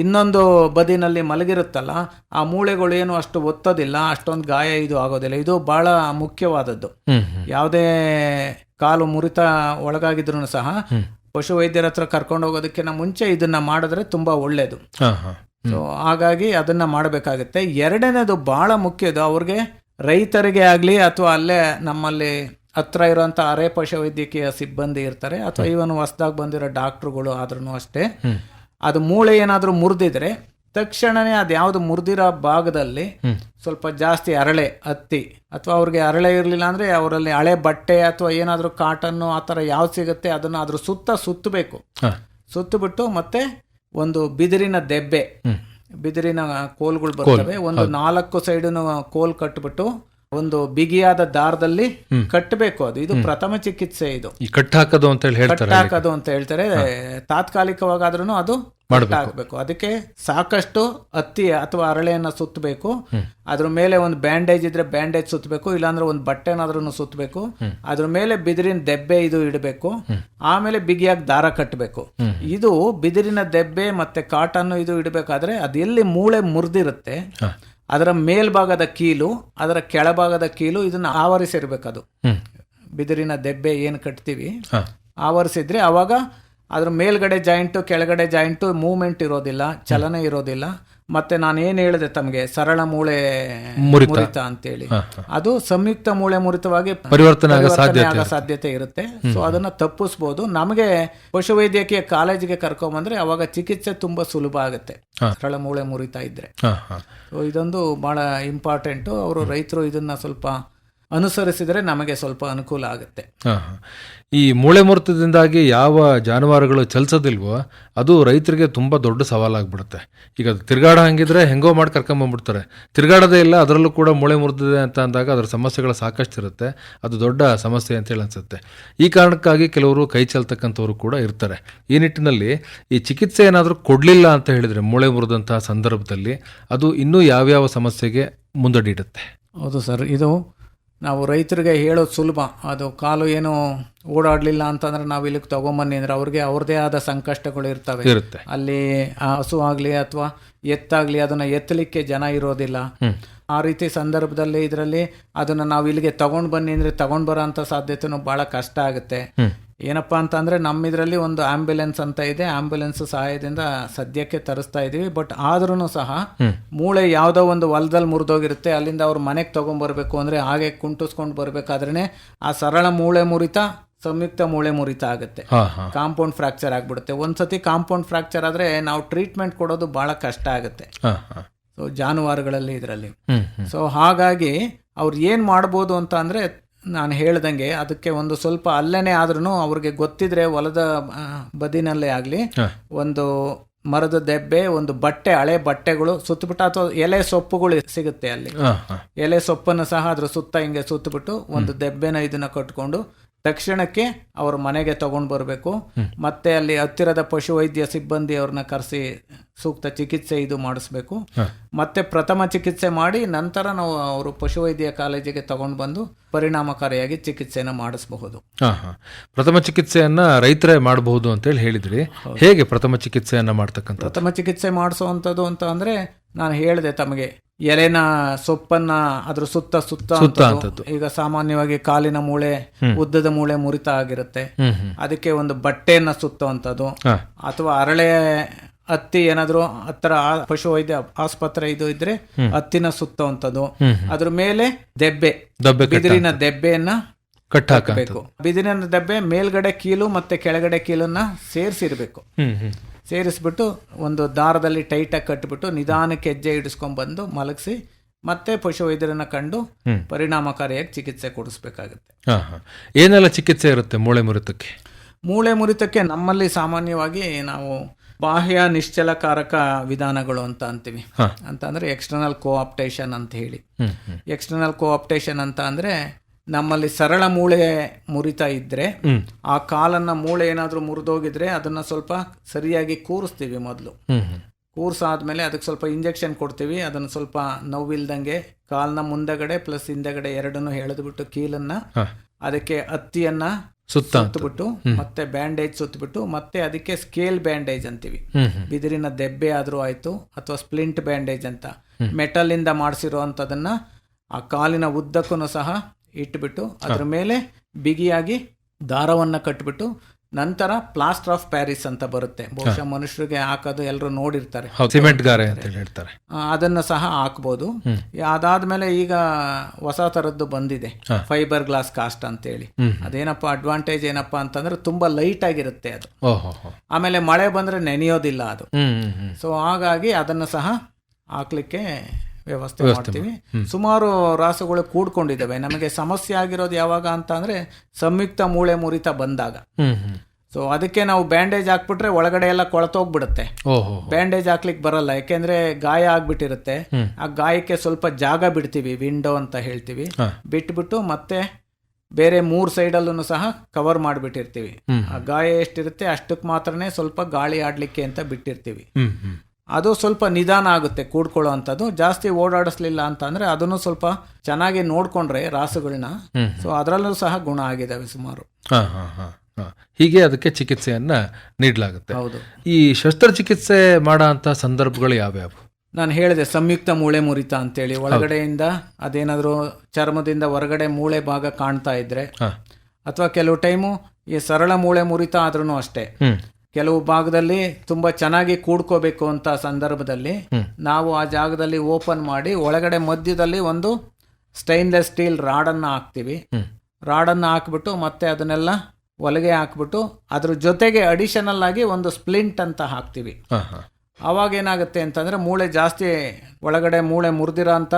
ಇನ್ನೊಂದು ಬದಿನಲ್ಲಿ ಮಲಗಿರುತ್ತಲ್ಲ ಆ ಮೂಳೆಗಳು ಏನು ಅಷ್ಟು ಒತ್ತೋದಿಲ್ಲ ಅಷ್ಟೊಂದು ಗಾಯ ಇದು ಆಗೋದಿಲ್ಲ. ಇದು ಬಹಳ ಮುಖ್ಯವಾದದ್ದು. ಯಾವುದೇ ಕಾಲು ಮುರಿತ ಒಳಗಾಗಿದ್ರು ಸಹ ಪಶು ವೈದ್ಯರ ಹತ್ರ ಕರ್ಕೊಂಡು ಹೋಗೋದಕ್ಕಿಂತ ಮುಂಚೆ ಇದನ್ನ ಮಾಡಿದ್ರೆ ತುಂಬಾ ಒಳ್ಳೇದು. ಸೊ ಹಾಗಾಗಿ ಅದನ್ನ ಮಾಡಬೇಕಾಗುತ್ತೆ. ಎರಡನೇದು ಬಹಳ ಮುಖ್ಯದು ಅವ್ರಿಗೆ ರೈತರಿಗೆ ಆಗ್ಲಿ ಅಥವಾ ಅಲ್ಲೇ ನಮ್ಮಲ್ಲಿ ಹತ್ರ ಇರುವಂತ ಅರೆ ಪಶು ವೈದ್ಯಕೀಯ ಸಿಬ್ಬಂದಿ ಇರ್ತಾರೆ ಅಥವಾ ಇವನು ಹೊಸದಾಗಿ ಬಂದಿರೋ ಡಾಕ್ಟ್ರುಗಳು ಆದ್ರೂ ಅಷ್ಟೇ. ಅದು ಮೂಳೆ ಏನಾದರೂ ಮುರಿದಿದ್ರೆ ತಕ್ಷಣನೇ ಅದು ಯಾವ್ದು ಮುರಿದಿರೋ ಭಾಗದಲ್ಲಿ ಸ್ವಲ್ಪ ಜಾಸ್ತಿ ಅರಳೆ ಹತ್ತಿ ಅಥವಾ ಅವ್ರಿಗೆ ಅರಳೆ ಇರಲಿಲ್ಲ ಅಂದ್ರೆ ಅವರಲ್ಲಿ ಹಳೆ ಬಟ್ಟೆ ಅಥವಾ ಏನಾದರೂ ಕಾಟನ್ನು ಆ ಥರ ಯಾವ್ದು ಸಿಗುತ್ತೆ ಅದನ್ನು ಅದ್ರ ಸುತ್ತ ಸುತ್ತಬೇಕು. ಸುತ್ತಬಿಟ್ಟು ಮತ್ತೆ ಒಂದು ಬಿದಿರಿನ ದೆಬ್ಬೆ ಬಿದಿರಿನ ಕೋಲ್ಗಳು ಬರ್ತವೆ. ಒಂದು ನಾಲ್ಕು ಸೈಡ್ ಕೋಲ್ ಕಟ್ಬಿಟ್ಟು ಒಂದು ಬಿಗಿಯಾದ ದಾರದಲ್ಲಿ ಕಟ್ಟಬೇಕು ಅದು. ಇದು ಪ್ರಥಮ ಚಿಕಿತ್ಸೆ ಇದು. ಈ ಕಟ್ ಹಾಕೋದು ಅಂತ ಹೇಳಿ ಕಟ್ಟಾಕೋದು ಅಂತ ಹೇಳ್ತಾರೆ. ತಾತ್ಕಾಲಿಕವಾಗಾದ್ರೂ ಅದು ಹಾಕಬೇಕು ಅದಕ್ಕೆ ಸಾಕಷ್ಟು ಹತ್ತಿ ಅಥವಾ ಅರಳೆಯನ್ನ ಸುತ್ತಬೇಕು. ಅದ್ರ ಮೇಲೆ ಒಂದು ಬ್ಯಾಂಡೇಜ್ ಇದ್ರೆ ಬ್ಯಾಂಡೇಜ್ ಸುತ್ತಬೇಕು. ಇಲ್ಲಾಂದ್ರೆ ಒಂದು ಬಟ್ಟೆನಾದ್ರೂ ಸುತ್ತಬೇಕು. ಅದ್ರ ಮೇಲೆ ಬಿದಿರಿನ ದೆಬ್ಬೆ ಇದು ಇಡಬೇಕು. ಆಮೇಲೆ ಬಿಗಿಯಾಗಿ ದಾರ ಕಟ್ಟಬೇಕು. ಇದು ಬಿದಿರಿನ ದೆಬ್ಬೆ ಮತ್ತೆ ಕಾಟನ್ ಇದು ಇಡಬೇಕಾದ್ರೆ ಅದು ಎಲ್ಲಿ ಮೂಳೆ ಮುರಿದಿರುತ್ತೆ ಅದರ ಮೇಲ್ಭಾಗದ ಕೀಲು ಅದರ ಕೆಳಭಾಗದ ಕೀಲು ಇದನ್ನ ಆವರಿಸಿರ್ಬೇಕದು. ಬಿದಿರಿನ ದೆಬ್ಬೆ ಏನು ಕಟ್ತೀವಿ? ಆವರಿಸಿದ್ರೆ ಅವಾಗ ಅದ್ರ ಮೇಲ್ಗಡೆ ಜಾಯಿಂಟು ಕೆಳಗಡೆ ಜಾಯಿಂಟು ಮೂವ್ಮೆಂಟ್ ಇರೋದಿಲ್ಲ ಚಲನೆ ಇರೋದಿಲ್ಲ. ಮತ್ತೆ ನಾನು ಏನ್ ಹೇಳಿದೆ ತಮಗೆ ಸರಳ ಮೂಳೆ ಮುರಿತ. ಅಂತ ಅಂತೇಳಿ. ಅದು ಸಂಯುಕ್ತ ಮೂಳೆ ಮುರಿತವಾಗಿ ಪರಿವರ್ತನೆ ಆಗೋ ಸಾಧ್ಯತೆ ಇರುತ್ತೆ. ಸೊ ಅದನ್ನ ತಪ್ಪಿಸ್ಬೋದು. ನಮಗೆ ಪಶುವೈದ್ಯಕೀಯ ಕಾಲೇಜಿಗೆ ಕರ್ಕೊಂಬಂದ್ರೆ ಅವಾಗ ಚಿಕಿತ್ಸೆ ತುಂಬಾ ಸುಲಭ ಆಗುತ್ತೆ. ಸರಳ ಮೂಳೆ ಮುರಿತ ಇದ್ರೆ. ಇದೊಂದು ಬಹಳ ಇಂಪಾರ್ಟೆಂಟ್ ಅವರು ರೈತರು ಇದನ್ನ ಸ್ವಲ್ಪ ಅನುಸರಿಸಿದರೆ ನಮಗೆ ಸ್ವಲ್ಪ ಅನುಕೂಲ ಆಗುತ್ತೆ. ಈ ಮೂಳೆ ಮುರಿತದಿಂದಾಗಿ ಯಾವ ಜಾನುವಾರುಗಳು ಚಲಿಸೋದಿಲ್ವೋ ಅದು ರೈತರಿಗೆ ತುಂಬ ದೊಡ್ಡ ಸವಾಲಾಗ್ಬಿಡುತ್ತೆ. ಈಗ ಅದು ತಿರುಗಾಡ ಹಂಗಿದ್ರೆ ಹೆಂಗೋ ಮಾಡಿ ಕರ್ಕೊಂಬಂದ್ಬಿಡ್ತಾರೆ ತಿರುಗಾಡೋದೇ ಇಲ್ಲ ಅದರಲ್ಲೂ ಕೂಡ ಮೂಳೆ ಮುರಿದಿದೆ ಅಂತ ಅಂದಾಗ ಅದರ ಸಮಸ್ಯೆಗಳು ಸಾಕಷ್ಟು ಇರುತ್ತೆ. ಅದು ದೊಡ್ಡ ಸಮಸ್ಯೆ ಅಂತೇಳಿ ಅನ್ಸುತ್ತೆ. ಈ ಕಾರಣಕ್ಕಾಗಿ ಕೆಲವರು ಕೈ ಚೆಲ್ತಕ್ಕಂಥವ್ರು ಕೂಡ ಇರ್ತಾರೆ. ಈ ನಿಟ್ಟಿನಲ್ಲಿ ಈ ಚಿಕಿತ್ಸೆ ಏನಾದರೂ ಕೊಡಲಿಲ್ಲ ಅಂತ ಹೇಳಿದರೆ ಮೂಳೆ ಮುರಿದಂತಹ ಸಂದರ್ಭದಲ್ಲಿ ಅದು ಇನ್ನೂ ಯಾವ್ಯಾವ ಸಮಸ್ಯೆಗೆ ಮುಂದಡಿಡುತ್ತೆ ಹೌದು ಸರ್ ಇದು ನಾವು ರೈತರಿಗೆ ಹೇಳೋದು ಸುಲಭ. ಅದು ಕಾಲು ಏನು ಓಡಾಡಲಿಲ್ಲ ಅಂತಂದ್ರೆ ನಾವು ಇಲ್ಲಿಗೆ ತಗೊಂಬನ್ನಿ ಅಂದ್ರೆ ಅವ್ರಿಗೆ ಅವ್ರದೇ ಆದ ಸಂಕಷ್ಟಗಳು ಇರ್ತವೆ. ಇರುತ್ತೆ. ಅಲ್ಲಿ ಹಸು ಆಗಲಿ ಅಥವಾ ಎತ್ತಾಗ್ಲಿ ಅದನ್ನ ಎತ್ತಲಿಕ್ಕೆ ಜನ ಇರೋದಿಲ್ಲ. ಆ ರೀತಿ ಸಂದರ್ಭದಲ್ಲಿ ಇದರಲ್ಲಿ ಅದನ್ನ ನಾವು ಇಲ್ಲಿಗೆ ತಗೊಂಡು ಬನ್ನಿ ಅಂದ್ರೆ ತಗೊಂಡು ಬರೋ ಅಂಥ ಸಾಧ್ಯತೆನೂ ಬಹಳ ಕಷ್ಟ ಆಗುತ್ತೆ. ಏನಪ್ಪಾ ಅಂತ ನಮ್ಮ ನಮ್ಮಿದ್ರಲ್ಲಿ ಒಂದು ಆಂಬ್ಯುಲೆನ್ಸ್ ಅಂತ ಇದೆ. ಆಂಬ್ಯುಲೆನ್ಸ್ ಸಹಾಯದಿಂದ ಸದ್ಯಕ್ಕೆ ತರಿಸ್ತಾ ಇದೀವಿ. ಬಟ್ ಆದ್ರೂ ಸಹ ಮೂಳೆ ಯಾವುದೋ ಒಂದು ಹೊಲದಲ್ಲಿ ಮುರಿದೋಗಿರುತ್ತೆ. ಅಲ್ಲಿಂದ ಅವ್ರ ಮನೆಗೆ ತಗೊಂಡ್ಬರ್ಬೇಕು ಅಂದ್ರೆ ಹಾಗೆ ಕುಂಟಿಸ್ಕೊಂಡು ಬರಬೇಕಾದ್ರೆ ಆ ಸರಳ ಮೂಳೆ ಮುರಿತ ಸಂಯುಕ್ತ ಮೂಳೆ ಮುರಿತ ಆಗುತ್ತೆ. ಕಾಂಪೌಂಡ್ ಫ್ರಾಕ್ಚರ್ ಆಗ್ಬಿಡುತ್ತೆ. ಒಂದ್ಸತಿ ಕಾಂಪೌಂಡ್ ಫ್ರಾಕ್ಚರ್ ಆದ್ರೆ ನಾವು ಟ್ರೀಟ್ಮೆಂಟ್ ಕೊಡೋದು ಬಹಳ ಕಷ್ಟ ಆಗುತ್ತೆ. ಸೊ ಜಾನುವಾರುಗಳಲ್ಲಿ ಇದರಲ್ಲಿ. ಸೊ ಹಾಗಾಗಿ ಅವ್ರು ಏನು ಮಾಡ್ಬೋದು ಅಂತ ಅಂದ್ರೆ ನಾನು ಹೇಳ್ದಂಗೆ ಅದಕ್ಕೆ ಒಂದು ಸ್ವಲ್ಪ ಅಲ್ಲೇನೆ ಆದ್ರೂ ಅವ್ರಿಗೆ ಗೊತ್ತಿದ್ರೆ ಹೊಲದ ಬದಿನಲ್ಲೇ ಆಗ್ಲಿ ಒಂದು ಮರದ ದೆಬ್ಬೆ ಒಂದು ಬಟ್ಟೆ ಹಳೆ ಬಟ್ಟೆಗಳು ಸುತ್ತಬಿಟ್ಟು ಅಥವಾ ಎಲೆ ಸೊಪ್ಪುಗಳು ಸಿಗುತ್ತೆ ಅಲ್ಲಿ. ಎಲೆ ಸೊಪ್ಪನ್ನು ಸಹ ಅದ್ರ ಸುತ್ತ ಹಿಂಗೆ ಸುತ್ತಬಿಟ್ಟು ಒಂದು ದೆಬ್ಬೆನ ಇದನ್ನ ಕಟ್ಕೊಂಡು ತಕ್ಷಣಕ್ಕೆ ಅವ್ರ ಮನೆಗೆ ತಗೊಂಡು ಬರಬೇಕು. ಮತ್ತೆ ಅಲ್ಲಿ ಹತ್ತಿರದ ಪಶುವೈದ್ಯ ಸಿಬ್ಬಂದಿ ಅವ್ರನ್ನ ಕರೆಸಿ ಸೂಕ್ತ ಚಿಕಿತ್ಸೆ ಇದು ಮಾಡಿಸ್ಬೇಕು. ಮತ್ತೆ ಪ್ರಥಮ ಚಿಕಿತ್ಸೆ ಮಾಡಿ ನಂತರ ನಾವು ಅವರು ಪಶುವೈದ್ಯ ಕಾಲೇಜಿಗೆ ತಗೊಂಡು ಬಂದು ಪರಿಣಾಮಕಾರಿಯಾಗಿ ಚಿಕಿತ್ಸೆಯನ್ನು ಮಾಡಿಸಬಹುದು. ಪ್ರಥಮ ಚಿಕಿತ್ಸೆಯನ್ನ ರೈತರೇ ಮಾಡಬಹುದು ಅಂತ ಹೇಳಿದ್ರಿ. ಹೇಗೆ ಪ್ರಥಮ ಚಿಕಿತ್ಸೆಯನ್ನ ಮಾಡ್ತಕ್ಕಂಥ ಪ್ರಥಮ ಚಿಕಿತ್ಸೆ ಮಾಡಿಸುವಂಥದ್ದು ಅಂತ ಅಂದ್ರೆ ನಾನು ಹೇಳಿದೆ ತಮಗೆ ಎಲೆನ ಸೊಪ್ಪನ್ನ ಅದ್ರ ಸುತ್ತ ಸುತ್ತ. ಈಗ ಸಾಮಾನ್ಯವಾಗಿ ಕಾಲಿನ ಮೂಳೆ ಉದ್ದದ ಮೂಳೆ ಮುರಿತ ಆಗಿರುತ್ತೆ. ಅದಕ್ಕೆ ಒಂದು ಬಟ್ಟೆಯನ್ನ ಸುತ್ತುವಂಥದ್ದು. ಅಥವಾ ಅರಳೆ ಹತ್ತಿ ಏನಾದ್ರು ಹತ್ತಿರ ಪಶು ಪಶುವೈದ್ಯ ಆಸ್ಪತ್ರೆ ಇದು ಇದ್ರೆ ಹತ್ತಿನ ಸುತ್ತುವಂಥದ್ದು ಅದ್ರ ಮೇಲೆ ದೆಬ್ಬೆ ಬಿದಿರಿನ ದೆಬ್ಬೆಯನ್ನ ಕಟ್ಟಾಕಬೇಕು ಬಿದಿರಿನ ದೆಬ್ಬೆ ಮೇಲ್ಗಡೆ ಕೀಲು ಮತ್ತೆ ಕೆಳಗಡೆ ಕೀಲನ್ನ ಸೇರಿಸಿರ್ಬೇಕು. ಸೇರಿಸ್ಬಿಟ್ಟು ಒಂದು ದಾರದಲ್ಲಿ ಟೈಟಾಗಿ ಕಟ್ಟಿಬಿಟ್ಟು ನಿಧಾನಕ್ಕೆ ಹೆಜ್ಜೆ ಇಡಿಸ್ಕೊಂಡ್ ಬಂದು ಮಲಗಿಸಿ ಮತ್ತೆ ಪಶುವೈದ್ಯರನ್ನ ಕಂಡು ಪರಿಣಾಮಕಾರಿಯಾಗಿ ಚಿಕಿತ್ಸೆ ಕೊಡಿಸ್ಬೇಕಾಗುತ್ತೆ. ಏನೆಲ್ಲ ಚಿಕಿತ್ಸೆ ಇರುತ್ತೆ ಮೂಳೆ ಮುರಿತಕ್ಕೆ? ಮೂಳೆ ಮುರಿತಕ್ಕೆ ನಮ್ಮಲ್ಲಿ ಸಾಮಾನ್ಯವಾಗಿ ನಾವು ಬಾಹ್ಯ ನಿಶ್ಚಲಕಾರಕ ವಿಧಾನಗಳು ಅಂತ ಅಂತೀವಿ. ಅಂತ ಅಂದ್ರೆ ಎಕ್ಸ್ಟರ್ನಲ್ ಕೋಆಪ್ಟೇಷನ್ ಅಂತ ಹೇಳಿ. ಎಕ್ಸ್ಟರ್ನಲ್ ಕೋಆಪ್ಟೇಷನ್ ಅಂತ ಅಂದ್ರೆ ನಮ್ಮಲ್ಲಿ ಸರಳ ಮೂಳೆ ಮುರಿತ ಇದ್ರೆ ಆ ಕಾಲನ್ನ ಮೂಳೆ ಏನಾದ್ರೂ ಮುರಿದೋಗಿದ್ರೆ ಅದನ್ನ ಸ್ವಲ್ಪ ಸರಿಯಾಗಿ ಕೂರಿಸ್ತೀವಿ ಮೊದಲು. ಕೂರ್ಸಾದ್ಮೇಲೆ ಅದಕ್ಕೆ ಸ್ವಲ್ಪ ಇಂಜೆಕ್ಷನ್ ಕೊಡ್ತೀವಿ. ಅದನ್ನ ಸ್ವಲ್ಪ ನೋವಿಲ್ದಂಗೆ ಕಾಲ್ನ ಮುಂದಗಡೆ ಪ್ಲಸ್ ಹಿಂದಗಡೆ ಎರಡನ್ನೂ ಎಳೆದ್ಬಿಟ್ಟು ಕೀಲನ್ನ ಅದಕ್ಕೆ ಹತ್ತಿಯನ್ನ. ಸುತ್ತಬಿಟ್ಟು ಮತ್ತೆ ಬ್ಯಾಂಡೇಜ್ ಸುತ್ತಬಿಟ್ಟು ಮತ್ತೆ ಅದಕ್ಕೆ ಸ್ಕೇಲ್ ಬ್ಯಾಂಡೇಜ್ ಅಂತೀವಿ. ಬಿದಿರಿನ ದೆಬ್ಬೆ ಆದರೂ ಆಯ್ತು ಅಥವಾ ಸ್ಪ್ಲಿಂಟ್ ಬ್ಯಾಂಡೇಜ್ ಅಂತ. ಮೆಟಲ್ ಇಂದ ಮಾಡಿಸಿರೋ ಅಂಥದನ್ನ ಆ ಕಾಲಿನ ಉದ್ದಕ್ಕೂ ಸಹ ಇಟ್ಬಿಟ್ಟು ಅದ್ರ ಮೇಲೆ ಬಿಗಿಯಾಗಿ ದಾರವನ್ನ ಕಟ್ಬಿಟ್ಟು ನಂತರ ಪ್ಲಾಸ್ಟರ್ ಆಫ್ ಪ್ಯಾರಿಸ್ ಅಂತ ಬರುತ್ತೆ. ಬಹುಶಃ ಮನುಷ್ಯರಿಗೆ ಹಾಕೋದು ಎಲ್ಲರೂ ನೋಡಿರ್ತಾರೆ. ಸಿಮೆಂಟ್ ಗಾರೆ ಅಂತ ಹೇಳಿ ಹೇಳ್ತಾರೆ. ಅದನ್ನ ಸಹ ಹಾಕ್ಬೋದು. ಅದಾದ್ಮೇಲೆ ಈಗ ಹೊಸ ತರದ್ದು ಬಂದಿದೆ. ಫೈಬರ್ ಗ್ಲಾಸ್ ಕಾಸ್ಟ್ ಅಂತ ಹೇಳಿ ಅದೇನಪ್ಪ ಅಡ್ವಾಂಟೇಜ್ ಏನಪ್ಪಾ ಅಂತಂದ್ರೆ ತುಂಬಾ ಲೈಟ್ ಆಗಿರುತ್ತೆ ಅದು. ಆಮೇಲೆ ಮಳೆ ಬಂದ್ರೆ ನೆನೆಯೋದಿಲ್ಲ ಅದು. ಸೊ ಹಾಗಾಗಿ ಅದನ್ನು ಸಹ ಹಾಕ್ಲಿಕ್ಕೆ ವ್ಯವಸ್ಥೆ ಮಾಡ್ತೀವಿ. ಸುಮಾರು ರಾಸುಗಳು ಕೂಡ್ಕೊಂಡಿದ್ದಾವೆ. ನಮಗೆ ಸಮಸ್ಯೆ ಆಗಿರೋದು ಯಾವಾಗ ಅಂತ ಅಂದ್ರೆ ಸಂಯುಕ್ತ ಮೂಳೆ ಮುರಿತ ಬಂದಾಗ. ಸೊ ಅದಕ್ಕೆ ನಾವು ಬ್ಯಾಂಡೇಜ್ ಹಾಕ್ಬಿಟ್ರೆ ಒಳಗಡೆ ಎಲ್ಲ ಕೊಳತೋಗ್ಬಿಡುತ್ತೆ. ಬ್ಯಾಂಡೇಜ್ ಹಾಕ್ಲಿಕ್ಕೆ ಬರಲ್ಲ. ಯಾಕೆಂದ್ರೆ ಗಾಯ ಆಗ್ಬಿಟ್ಟಿರುತ್ತೆ. ಆ ಗಾಯಕ್ಕೆ ಸ್ವಲ್ಪ ಜಾಗ ಬಿಡ್ತೀವಿ ವಿಂಡೋ ಅಂತ ಹೇಳ್ತೀವಿ. ಬಿಟ್ಬಿಟ್ಟು ಮತ್ತೆ ಬೇರೆ ಮೂರ್ ಸೈಡಲ್ಲೂ ಸಹ ಕವರ್ ಮಾಡಿಬಿಟ್ಟಿರ್ತೀವಿ. ಆ ಗಾಯ ಎಷ್ಟಿರುತ್ತೆ ಅಷ್ಟಕ್ಕೆ ಮಾತ್ರನೇ ಸ್ವಲ್ಪ ಗಾಳಿ ಆಡ್ಲಿಕ್ಕೆ ಅಂತ ಬಿಟ್ಟಿರ್ತೀವಿ. ಅದು ಸ್ವಲ್ಪ ನಿಧಾನ ಆಗುತ್ತೆ ಕೂಡ್ಕೊಳ್ಳೋ ಅಂಥದ್ದು. ಜಾಸ್ತಿ ಓಡಾಡಿಸ್ಲಿಲ್ಲ ಅಂತ ಅಂದ್ರೆ ಅದನ್ನು ಸ್ವಲ್ಪ ಚೆನ್ನಾಗಿ ನೋಡ್ಕೊಂಡ್ರೆ ರಾಸುಗಳನ್ನ ಸೊ ಅದರಲ್ಲೂ ಸಹ ಗುಣ ಆಗಿದಾವೆ ಸುಮಾರು. ಹೀಗೆ ಅದಕ್ಕೆ ಚಿಕಿತ್ಸೆಯನ್ನ ನೀಡಲಾಗುತ್ತೆ. ಹೌದು. ಈ ಶಸ್ತ್ರಚಿಕಿತ್ಸೆ ಮಾಡೋ ಅಂತ ಸಂದರ್ಭಗಳು ಯಾವ್ಯಾವು? ನಾನು ಹೇಳಿದೆ ಸಂಯುಕ್ತ ಮೂಳೆ ಮುರಿತ ಅಂತೇಳಿ. ಒಳಗಡೆಯಿಂದ ಅದೇನಾದರೂ ಚರ್ಮದಿಂದ ಹೊರಗಡೆ ಮೂಳೆ ಭಾಗ ಕಾಣ್ತಾ ಇದ್ರೆ ಅಥವಾ ಕೆಲವು ಟೈಮು ಈ ಸರಳ ಮೂಳೆ ಮುರಿತ ಆದ್ರೂ ಅಷ್ಟೇ. ಕೆಲವು ಭಾಗದಲ್ಲಿ ತುಂಬಾ ಚೆನ್ನಾಗಿ ಕೂಡ್ಕೋಬೇಕು ಅಂತ ಸಂದರ್ಭದಲ್ಲಿ ನಾವು ಆ ಜಾಗದಲ್ಲಿ ಓಪನ್ ಮಾಡಿ ಒಳಗಡೆ ಮಧ್ಯದಲ್ಲಿ ಒಂದು ಸ್ಟೈನ್ಲೆಸ್ ಸ್ಟೀಲ್ ರಾಡನ್ನು ಹಾಕ್ತೀವಿ. ರಾಡ್ ರಾಡನ್ನು ಹಾಕ್ಬಿಟ್ಟು ಮತ್ತೆ ಅದನ್ನೆಲ್ಲ ಒಲಗೆ ಹಾಕ್ಬಿಟ್ಟು ಅದ್ರ ಜೊತೆಗೆ ಅಡಿಷನಲ್ ಆಗಿ ಒಂದು ಸ್ಪ್ಲಿಂಟ್ ಅಂತ ಹಾಕ್ತೀವಿ. ಅವಾಗ ಏನಾಗುತ್ತೆ ಅಂತಂದ್ರೆ ಮೂಳೆ ಜಾಸ್ತಿ ಒಳಗಡೆ ಮೂಳೆ ಮುರಿದಿರೋ ಅಂತ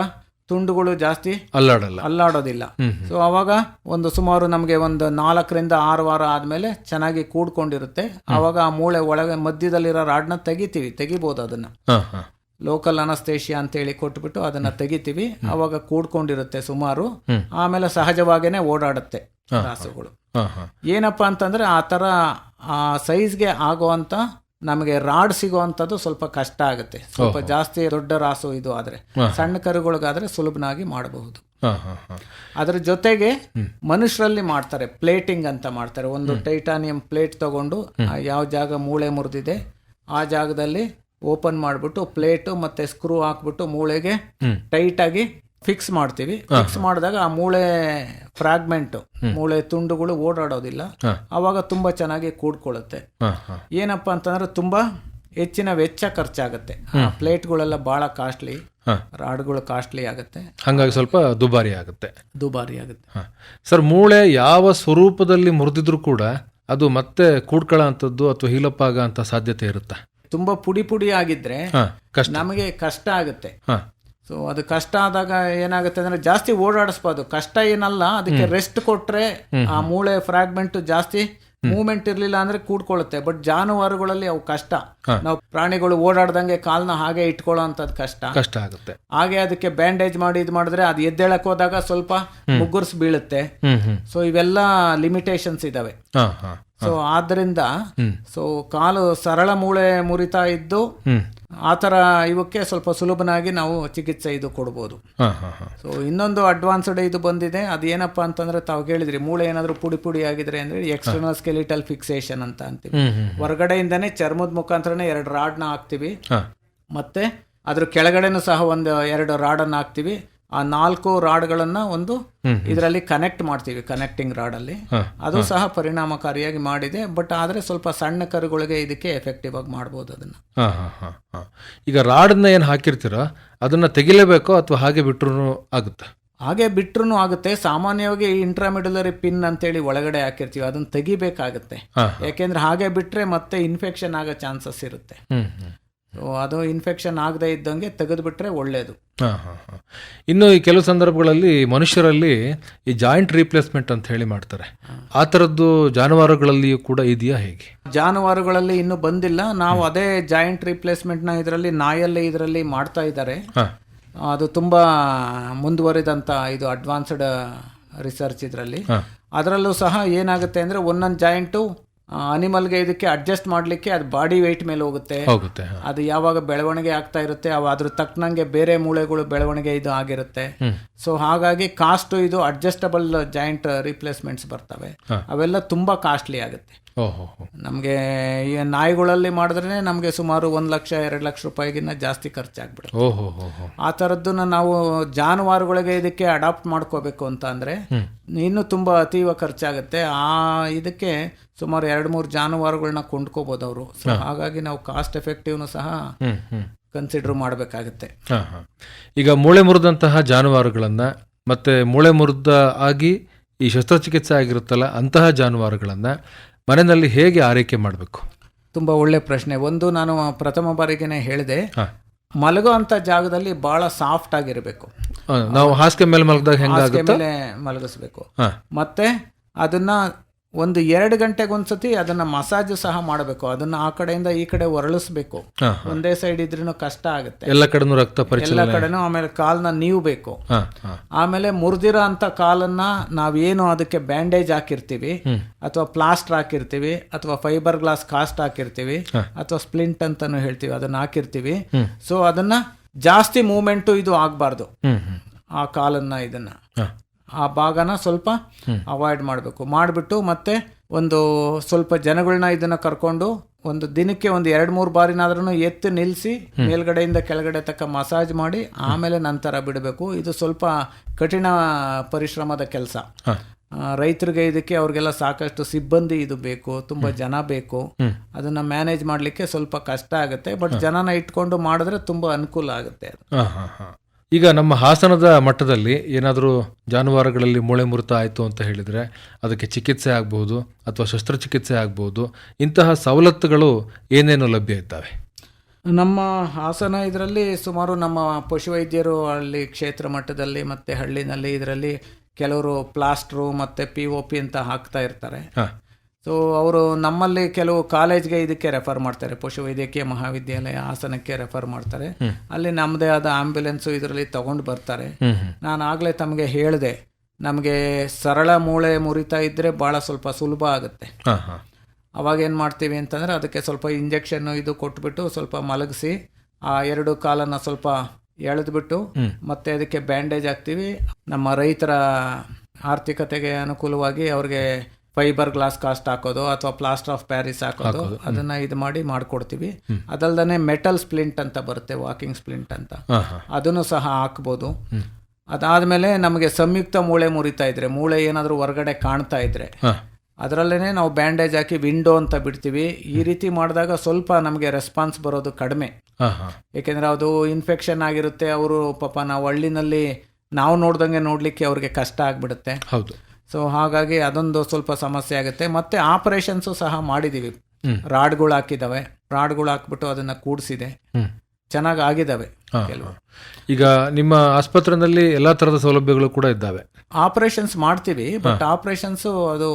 ತುಂಡುಗಳು ಜಾಸ್ತಿ ಅಲ್ಲಾಡಲ್ಲ. ಅಲ್ಲಾಡೋದಿಲ್ಲ. ಸೊ ಅವಾಗ ಒಂದು ಸುಮಾರು ನಮಗೆ ಒಂದು ನಾಲ್ಕರಿಂದ ಆರು ವಾರ ಆದ್ಮೇಲೆ ಚೆನ್ನಾಗಿ ಕೂಡ್ಕೊಂಡಿರುತ್ತೆ. ಅವಾಗ ಆ ಮೂಳೆ ಒಳಗೆ ಮಧ್ಯದಲ್ಲಿರೋ ರಾಡ್ನ ತೆಗಿತೀವಿ ತೆಗಿಬಹುದು ಅದನ್ನ. ಲೋಕಲ್ ಅನಸ್ತೇಷಿಯಾ ಅಂತೇಳಿ ಕೊಟ್ಬಿಟ್ಟು ಅದನ್ನ ತೆಗಿತೀವಿ. ಅವಾಗ ಕೂಡ್ಕೊಂಡಿರುತ್ತೆ ಸುಮಾರು. ಆಮೇಲೆ ಸಹಜವಾಗೇನೆ ಓಡಾಡುತ್ತೆ ರಾಸುಗಳು. ಏನಪ್ಪಾ ಅಂತಂದ್ರೆ ಆ ತರ ಆ ಸೈಜ್ಗೆ ಆಗುವಂತ ನಮಗೆ ರಾಡ್ ಸಿಗುವಂಥದ್ದು ಸ್ವಲ್ಪ ಕಷ್ಟ ಆಗುತ್ತೆ. ಸ್ವಲ್ಪ ಜಾಸ್ತಿ ದೊಡ್ಡ ರಾಸು ಇದು ಆದರೆ ಸಣ್ಣ ಕರುಗಳಿಗಾದರೆ ಸುಲಭನಾಗಿ ಮಾಡಬಹುದು. ಅದರ ಜೊತೆಗೆ ಮನುಷ್ಯರಲ್ಲಿ ಮಾಡ್ತಾರೆ ಪ್ಲೇಟಿಂಗ್ ಅಂತ ಮಾಡ್ತಾರೆ. ಒಂದು ಟೈಟಾನಿಯಂ ಪ್ಲೇಟ್ ತಗೊಂಡು ಯಾವ ಜಾಗ ಮೂಳೆ ಮುರಿದಿದೆ ಆ ಜಾಗದಲ್ಲಿ ಓಪನ್ ಮಾಡಿಬಿಟ್ಟು ಪ್ಲೇಟು ಮತ್ತೆ ಸ್ಕ್ರೂ ಹಾಕ್ಬಿಟ್ಟು ಮೂಳೆಗೆ. ಟೈಟ್ ಆಗಿ ಫಿಕ್ಸ್ ಮಾಡ್ತೀವಿ. ಫಿಕ್ಸ್ ಮಾಡಿದಾಗ ಆ ಮೂಳೆ ಫ್ರಾಗ್ಮೆಂಟ್ ಮೂಳೆ ತುಂಡುಗಳು ಓಡಾಡೋದಿಲ್ಲ. ಅವಾಗ ತುಂಬಾ ಚೆನ್ನಾಗಿ ಕೂಡ್ಕೊಳ್ಳುತ್ತೆ. ಏನಪ್ಪಾ ಅಂತಂದ್ರೆ ತುಂಬಾ ಹೆಚ್ಚಿನ ವೆಚ್ಚ ಖರ್ಚಾಗುತ್ತೆ. ಪ್ಲೇಟ್ಗಳೆಲ್ಲ ಬಹಳ ಕಾಸ್ಟ್ಲಿ ರಾಡ್ಗಳು ಕಾಸ್ಟ್ಲಿ ಆಗುತ್ತೆ. ಹಂಗಾಗಿ ಸ್ವಲ್ಪ ದುಬಾರಿ ಆಗುತ್ತೆ. ದುಬಾರಿ ಆಗುತ್ತೆ. ಸರ್ ಮೂಳೆ ಯಾವ ಸ್ವರೂಪದಲ್ಲಿ ಮುರಿದಿದ್ರು ಕೂಡ ಅದು ಮತ್ತೆ ಕೂಡ್ಕೊಳ್ಳೋ ಅಂಥದ್ದು ಅಥವಾ ಹೀಲಪ್ ಆಗೋ ಅಂತ ಸಾಧ್ಯತೆ ಇರುತ್ತಾ? ತುಂಬಾ ಪುಡಿ ಪುಡಿ ಆಗಿದ್ರೆ ನಮಗೆ ಕಷ್ಟ ಆಗುತ್ತೆ. ಸೊ ಅದು ಕಷ್ಟ ಆದಾಗ ಏನಾಗುತ್ತೆ ಅಂದ್ರೆ ಜಾಸ್ತಿ ಓಡಾಡಿಸ್ಬಾರ್ದು. ಕಷ್ಟ ಏನಲ್ಲ ಅದಕ್ಕೆ ರೆಸ್ಟ್ ಕೊಟ್ರೆ ಆ ಮೂಳೆ ಫ್ರಾಗ್ಮೆಂಟ್ ಜಾಸ್ತಿ ಮೂವ್ಮೆಂಟ್ ಇರ್ಲಿಲ್ಲ ಅಂದ್ರೆ ಕೂಡ್ಕೊಳ್ಳುತ್ತೆ ಬಟ್ ಜಾನುವಾರುಗಳಲ್ಲಿ ಅವು ಕಷ್ಟ. ನಾವು ಪ್ರಾಣಿಗಳು ಓಡಾಡ್ದಂಗೆ ಕಾಲ್ನ ಹಾಗೆ ಇಟ್ಕೊಳ್ಳೋ ಅಂತದ್ ಕಷ್ಟ. ಕಷ್ಟ ಆಗುತ್ತೆ. ಹಾಗೆ ಅದಕ್ಕೆ ಬ್ಯಾಂಡೇಜ್ ಮಾಡಿ ಇದು ಮಾಡಿದ್ರೆ ಅದು ಎದ್ದೇಳಕ್ ಹೋದಾಗ ಸ್ವಲ್ಪ ಮುಗ್ಗುರ್ಸ್ ಬೀಳುತ್ತೆ. ಸೊ ಇವೆಲ್ಲ ಲಿಮಿಟೇಷನ್ಸ್ ಇದಾವೆ. ಸೊ ಆದ್ರಿಂದ. ಸೊ ಕಾಲು ಸರಳ ಮೂಳೆ ಮುರಿತಾ ಇದ್ದು ಆತರ ಇವಕ್ಕೆ ಸ್ವಲ್ಪ ಸುಲಭನಾಗಿ ನಾವು ಚಿಕಿತ್ಸೆ ಇದು ಕೊಡ್ಬೋದು. ಸೊ ಇನ್ನೊಂದು ಅಡ್ವಾನ್ಸ್ಡ್ ಇದು ಬಂದಿದೆ. ಅದು ಏನಪ್ಪಾ ಅಂತಂದ್ರೆ ತಾವು ಕೇಳಿದ್ರಿ ಮೂಳೆ ಏನಾದ್ರು ಪುಡಿ ಪುಡಿ ಆಗಿದ್ರೆ ಅಂದ್ರೆ ಎಕ್ಸ್ಟರ್ನಲ್ ಸ್ಕೆಲಿಟಲ್ ಫಿಕ್ಸೇಷನ್ ಅಂತ ಅಂತೀವಿ. ಹೊರಗಡೆಯಿಂದಾನೆ ಚರ್ಮದ ಮುಖಾಂತರನೇ ಎರಡು ರಾಡ್ನ ಹಾಕ್ತಿವಿ. ಮತ್ತೆ ಅದ್ರ ಕೆಳಗಡೆನೂ ಸಹ ಒಂದು ಎರಡು ರಾಡನ್ನು ಹಾಕ್ತಿವಿ. ಆ ನಾಲ್ಕು ರಾಡ್ಗಳನ್ನ ಒಂದು ಇದರಲ್ಲಿ ಕನೆಕ್ಟ್ ಮಾಡ್ತೀವಿ ಕನೆಕ್ಟಿಂಗ್ ರಾಡಲ್ಲಿ ಅಲ್ಲಿ. ಅದು ಸಹ ಪರಿಣಾಮಕಾರಿಯಾಗಿ ಮಾಡಿದೆ ಬಟ್ ಆದ್ರೆ ಸ್ವಲ್ಪ ಸಣ್ಣ ಕರುಗಳಿಗೆ ಇದಕ್ಕೆ ಎಫೆಕ್ಟಿವ್ ಆಗಿ ಮಾಡ್ಬೋದು ಅದನ್ನ. ಈಗ ರಾಡನ್ನ ಏನು ಹಾಕಿರ್ತೀರೋ? ಅದನ್ನ ತೆಗಿಲೇಬೇಕೋ ಅಥವಾ ಹಾಗೆ ಬಿಟ್ಟರು ಆಗುತ್ತೆ? ಹಾಗೆ ಬಿಟ್ರೂನು ಆಗುತ್ತೆ. ಸಾಮಾನ್ಯವಾಗಿ ಇಂಟ್ರಾಮಿಡ್ಯುಲರಿ ಪಿನ್ ಅಂತೇಳಿ ಒಳಗಡೆ ಹಾಕಿರ್ತೀವಿ ಅದನ್ನ ತೆಗಿಬೇಕಾಗುತ್ತೆ. ಯಾಕೆಂದ್ರೆ ಹಾಗೆ ಬಿಟ್ರೆ ಮತ್ತೆ ಇನ್ಫೆಕ್ಷನ್ ಆಗೋ ಚಾನ್ಸಸ್ ಇರುತ್ತೆ. ಸೊ ಅದು ಇನ್ಫೆಕ್ಷನ್ ಆಗದೆ ಇದ್ದಂಗೆ ತೆಗೆದುಬಿಟ್ರೆ ಒಳ್ಳೇದು. ಹಾ ಹಾ ಹಾ. ಇನ್ನು ಈ ಕೆಲವು ಸಂದರ್ಭಗಳಲ್ಲಿ ಮನುಷ್ಯರಲ್ಲಿ ಈ ಜಾಯಿಂಟ್ ರೀಪ್ಲೇಸ್ಮೆಂಟ್ ಅಂತ ಹೇಳಿ ಮಾಡ್ತಾರೆ. ಆ ಥರದ್ದು ಜಾನುವಾರುಗಳಲ್ಲಿಯೂ ಕೂಡ ಇದೆಯಾ ಹೇಗೆ? ಜಾನುವಾರುಗಳಲ್ಲಿ ಇನ್ನೂ ಬಂದಿಲ್ಲ. ನಾವು ಅದೇ ಜಾಯಿಂಟ್ ರಿಪ್ಲೇಸ್ಮೆಂಟ್ನ ಇದರಲ್ಲಿ ನಾಯಲ್ಲಿ ಇದರಲ್ಲಿ ಮಾಡ್ತಾ ಇದ್ದಾರೆ. ಅದು ತುಂಬಾ ಮುಂದುವರಿದಂಥ ಇದು ಅಡ್ವಾನ್ಸ್ಡ್ ರಿಸರ್ಚ್ ಇದರಲ್ಲಿ. ಅದರಲ್ಲೂ ಸಹ ಏನಾಗುತ್ತೆ ಅಂದ್ರೆ ಒಂದೊಂದು ಜಾಯಿಂಟು ಅನಿಮಲ್ಗೆ ಇದಕ್ಕೆ ಅಡ್ಜಸ್ಟ್ ಮಾಡ್ಲಿಕ್ಕೆ ಅದು ಬಾಡಿ ವೆಯ್ಟ್ ಮೇಲೆ ಹೋಗುತ್ತೆ. ಹೋಗುತ್ತೆ ಅದು ಯಾವಾಗ ಬೆಳವಣಿಗೆ ಆಗ್ತಾ ಇರುತ್ತೆ ಅವ ಅದ್ರ ತಕ್ಕನಂಗೆ ಬೇರೆ ಮೂಳೆಗಳು ಬೆಳವಣಿಗೆ ಇದು ಆಗಿರುತ್ತೆ. ಸೊ ಹಾಗಾಗಿ ಕಾಸ್ಟ್ ಇದು ಅಡ್ಜಸ್ಟಬಲ್ ಜಾಯಿಂಟ್ ರಿಪ್ಲೇಸ್ಮೆಂಟ್ಸ್ ಬರ್ತವೆ. ಅವೆಲ್ಲ ತುಂಬಾ ಕಾಸ್ಟ್ಲಿ ಆಗುತ್ತೆ. ನಮಗೆ ಈ ನಾಯಿಗಳಲ್ಲಿ ಮಾಡಿದ್ರೆ ನಮಗೆ ಸುಮಾರು ಒಂದು ಲಕ್ಷ ಎರಡು ಲಕ್ಷ ರೂಪಾಯಿಗಿನ್ನ ಜಾಸ್ತಿ ಖರ್ಚಾಗ್ಬಿಡುತ್ತೆ. ಆ ಥರದ್ದನ್ನ ನಾವು ಜಾನುವಾರುಗಳಿಗೆ ಇದಕ್ಕೆ ಅಡಾಪ್ಟ್ ಮಾಡ್ಕೋಬೇಕು ಅಂತ ಅಂದ್ರೆ. ಇನ್ನೂ ತುಂಬಾ ಅತೀವ ಖರ್ಚಾಗುತ್ತೆ. ಆ ಇದಕ್ಕೆ ಸುಮಾರು ಎರಡು ಮೂರು ಜಾನುವಾರುಗಳನ್ನ ಕೊಂಡ್ಕೋಬಹುದು ಅವರು. ಸೊ ಹಾಗಾಗಿ ನಾವು ಕಾಸ್ಟ್ ಎಫೆಕ್ಟಿವ್ನು ಸಹ ಕನ್ಸಿಡರ್ ಮಾಡಬೇಕಾಗುತ್ತೆ. ಹಾ ಹಾ. ಈಗ ಮೂಳೆ ಮುರಿದಂತಹ ಜಾನುವಾರುಗಳನ್ನ ಮತ್ತೆ ಮೂಳೆ ಮುರಿದ ಆಗಿ ಈ ಶಸ್ತ್ರಚಿಕಿತ್ಸೆ ಆಗಿರುತ್ತಲ್ಲ ಅಂತಹ ಜಾನುವಾರುಗಳನ್ನ ಮನೆಯಲ್ಲಿ ಹೇಗೆ ಆರೈಕೆ ಮಾಡಬೇಕು? ತುಂಬಾ ಒಳ್ಳೆ ಪ್ರಶ್ನೆ. ಒಂದು ನಾನು ಪ್ರಥಮ ಬಾರಿಗೆನೆ ಹೇಳಿದೆ. ಮಲಗೋ ಅಂತ ಜಾಗದಲ್ಲಿ ಬಹಳ ಸಾಫ್ಟ್ ಆಗಿರಬೇಕು. ನಾವು ಹಾಸಿಗೆ ಮೇಲೆ ಮಲಗಿದಾಗ ಹೆಂಗೆ ಮೇಲೆ ಮಲಗಿಸ್ಬೇಕು. ಮತ್ತೆ ಅದನ್ನ ಒಂದು ಎರಡು ಗಂಟೆಗೆ ಒಂದ್ಸತಿ ಅದನ್ನ ಮಸಾಜ್ ಸಹ ಮಾಡಬೇಕು. ಅದನ್ನ ಆ ಕಡೆಯಿಂದ ಈ ಕಡೆ ಒರಳಿಸ್ಬೇಕು. ಒಂದೇ ಸೈಡ್ ಇದ್ರೂ ಕಷ್ಟ ಆಗುತ್ತೆ. ಎಲ್ಲ ಕಡೆನೂ ರಕ್ತ ಎಲ್ಲ ಕಡೆನೂ ಆಮೇಲೆ ಕಾಲ್ನ ನೀವಬೇಕು. ಆಮೇಲೆ ಮುರಿದಿರೋ ಅಂತ ಕಾಲನ್ನ ನಾವೇನು ಅದಕ್ಕೆ ಬ್ಯಾಂಡೇಜ್ ಹಾಕಿರ್ತೀವಿ ಅಥವಾ ಪ್ಲಾಸ್ಟರ್ ಹಾಕಿರ್ತೀವಿ ಅಥವಾ ಫೈಬರ್ ಗ್ಲಾಸ್ ಕಾಸ್ಟ್ ಹಾಕಿರ್ತೀವಿ ಅಥವಾ ಸ್ಪ್ಲಿಂಟ್ ಅಂತಾನು ಹೇಳ್ತೀವಿ ಅದನ್ನ ಹಾಕಿರ್ತೀವಿ. ಸೊ ಅದನ್ನ ಜಾಸ್ತಿ ಮೂಮೆಂಟು ಇದು ಆಗಬಾರ್ದು. ಆ ಕಾಲನ್ನ ಇದನ್ನ. ಆ ಭಾಗನ ಸ್ವಲ್ಪ ಅವಾಯ್ಡ್ ಮಾಡಬೇಕು. ಮಾಡಿಬಿಟ್ಟು ಮತ್ತೆ ಒಂದು ಸ್ವಲ್ಪ ಜನಗಳನ್ನ ಇದನ್ನ ಕರ್ಕೊಂಡು ಒಂದು ದಿನಕ್ಕೆ ಒಂದು ಎರಡು ಮೂರು ಬಾರಿನಾದ್ರೂ ಎತ್ತು ನಿಲ್ಲಿಸಿ ಮೇಲ್ಗಡೆಯಿಂದ ಕೆಳಗಡೆ ತಕ್ಕ ಮಸಾಜ್ ಮಾಡಿ ಆಮೇಲೆ ನಂತರ ಬಿಡಬೇಕು. ಇದು ಸ್ವಲ್ಪ ಕಠಿಣ ಪರಿಶ್ರಮದ ಕೆಲಸ. ರೈತರಿಗೆ ಇದಕ್ಕೆ ಅವ್ರಿಗೆಲ್ಲ ಸಾಕಷ್ಟು ಸಿಬ್ಬಂದಿ ಇದು ಬೇಕು ತುಂಬಾ ಜನ ಬೇಕು. ಅದನ್ನ ಮ್ಯಾನೇಜ್ ಮಾಡ್ಲಿಕ್ಕೆ ಸ್ವಲ್ಪ ಕಷ್ಟ ಆಗುತ್ತೆ ಬಟ್ ಜನನ ಇಟ್ಕೊಂಡು ಮಾಡಿದ್ರೆ ತುಂಬಾ ಅನುಕೂಲ ಆಗುತ್ತೆ. ಈಗ ನಮ್ಮ ಹಾಸನದ ಮಟ್ಟದಲ್ಲಿ ಏನಾದರೂ ಜಾನುವಾರುಗಳಲ್ಲಿ ಮೂಳೆ ಮುರಿತ ಆಯಿತು ಅಂತ ಹೇಳಿದರೆ ಅದಕ್ಕೆ ಚಿಕಿತ್ಸೆ ಆಗ್ಬೋದು ಅಥವಾ ಶಸ್ತ್ರಚಿಕಿತ್ಸೆ ಆಗ್ಬೋದು ಇಂತಹ ಸವಲತ್ತುಗಳು ಏನೇನು ಲಭ್ಯ ಇದ್ದಾವೆ? ನಮ್ಮ ಹಾಸನ ಇದರಲ್ಲಿ ಸುಮಾರು ನಮ್ಮ ಪಶುವೈದ್ಯರು ಅಲ್ಲಿ ಕ್ಷೇತ್ರ ಮಟ್ಟದಲ್ಲಿ ಮತ್ತು ಹಳ್ಳಿನಲ್ಲಿ ಇದರಲ್ಲಿ ಕೆಲವರು ಪ್ಲಾಸ್ಟ್ರು ಮತ್ತು ಪಿ ಓ ಪಿ ಅಂತ ಹಾಕ್ತಾ ಇರ್ತಾರೆ. ಹಾಂ. ಸೊ ಅವರು ನಮ್ಮಲ್ಲಿ ಕೆಲವು ಕಾಲೇಜ್ಗೆ ಇದಕ್ಕೆ ರೆಫರ್ ಮಾಡ್ತಾರೆ. ಪಶುವೈದ್ಯಕೀಯ ಮಹಾವಿದ್ಯಾಲಯ ಹಾಸನಕ್ಕೆ ರೆಫರ್ ಮಾಡ್ತಾರೆ. ಅಲ್ಲಿ ನಮ್ಮದೇ ಆದ ಆಂಬ್ಯುಲೆನ್ಸು ಇದರಲ್ಲಿ ತಗೊಂಡು ಬರ್ತಾರೆ. ನಾನು ಆಗಲೇ ತಮಗೆ ಹೇಳಿದೆ ನಮಗೆ ಸರಳ ಮೂಳೆ ಮುರಿತಾ ಇದ್ದರೆ ಭಾಳ ಸ್ವಲ್ಪ ಸುಲಭ ಆಗುತ್ತೆ. ಅವಾಗ ಏನು ಮಾಡ್ತೀವಿ ಅಂತಂದರೆ ಅದಕ್ಕೆ ಸ್ವಲ್ಪ ಇಂಜೆಕ್ಷನ್ನು ಇದು ಕೊಟ್ಬಿಟ್ಟು ಸ್ವಲ್ಪ ಮಲಗಿಸಿ ಆ ಎರಡು ಕಾಲನ್ನು ಸ್ವಲ್ಪ ಎಳೆದ್ಬಿಟ್ಟು ಮತ್ತೆ ಅದಕ್ಕೆ ಬ್ಯಾಂಡೇಜ್ ಹಾಕ್ತೀವಿ. ನಮ್ಮ ರೈತರ ಆರ್ಥಿಕತೆಗೆ ಅನುಕೂಲವಾಗಿ ಅವ್ರಿಗೆ ಫೈಬರ್ ಗ್ಲಾಸ್ ಕಾಸ್ಟ್ ಹಾಕೋದು ಅಥವಾ ಪ್ಲಾಸ್ಟರ್ ಆಫ್ ಪ್ಯಾರಿಸ್ ಹಾಕೋದು ಅದನ್ನ ಇದು ಮಾಡಿ ಮಾಡ್ಕೊಡ್ತೀವಿ. ಅದಲ್ದೇ ಮೆಟಲ್ ಸ್ಪ್ಲಿಂಟ್ ಅಂತ ಬರುತ್ತೆ ವಾಕಿಂಗ್ ಸ್ಪ್ಲಿಂಟ್ ಅಂತ. ಅದನ್ನು ಸಹ ಹಾಕ್ಬೋದು. ಅದಾದ್ಮೇಲೆ ನಮಗೆ ಸಂಯುಕ್ತ ಮೂಳೆ ಮುರಿತಾ ಇದ್ರೆ ಮೂಳೆ ಏನಾದರೂ ಹೊರಗಡೆ ಕಾಣ್ತಾ ಇದ್ರೆ ಅದರಲ್ಲೇ ನಾವು ಬ್ಯಾಂಡೇಜ್ ಹಾಕಿ ವಿಂಡೋ ಅಂತ ಬಿಡ್ತೀವಿ. ಈ ರೀತಿ ಮಾಡಿದಾಗ ಸ್ವಲ್ಪ ನಮಗೆ ರೆಸ್ಪಾನ್ಸ್ ಬರೋದು ಕಡಿಮೆ. ಏಕೆಂದರೆ ಅದು ಇನ್ಫೆಕ್ಷನ್ ಆಗಿರುತ್ತೆ ಅವರು ಪಾಪ ನಾವು ಹಳ್ಳಿನಲ್ಲಿ ನಾವು ನೋಡ್ದಂಗೆ ನೋಡಲಿಕ್ಕೆ ಅವ್ರಿಗೆ ಕಷ್ಟ ಆಗಿಬಿಡುತ್ತೆ. ಹೌದು. ಸೊ ಹಾಗಾಗಿ ಅದೊಂದು ಸ್ವಲ್ಪ ಸಮಸ್ಯೆ ಆಗುತ್ತೆ. ಮತ್ತೆ ಆಪರೇಷನ್ಸು ಸಹ ಮಾಡಿದೀವಿ. ರಾಡ್ಗಳು ಹಾಕಿದ್ದಾವೆ ರಾಡ್ಗಳು ಹಾಕ್ಬಿಟ್ಟು ಅದನ್ನ ಕೂಡಿಸಿದೆ. ಚೆನ್ನಾಗಿ ಆಗಿದಾವೆ ಕೆಲವು. ಈಗ ನಿಮ್ಮ ಆಸ್ಪತ್ರೆಯಲ್ಲಿ ಎಲ್ಲಾ ತರದ ಸೌಲಭ್ಯಗಳು ಕೂಡ ಇದ್ದಾವೆ. ಆಪರೇಷನ್ಸ್ ಮಾಡ್ತೀವಿ ಬಟ್ ಆಪರೇಷನ್ಸ್ ಅದು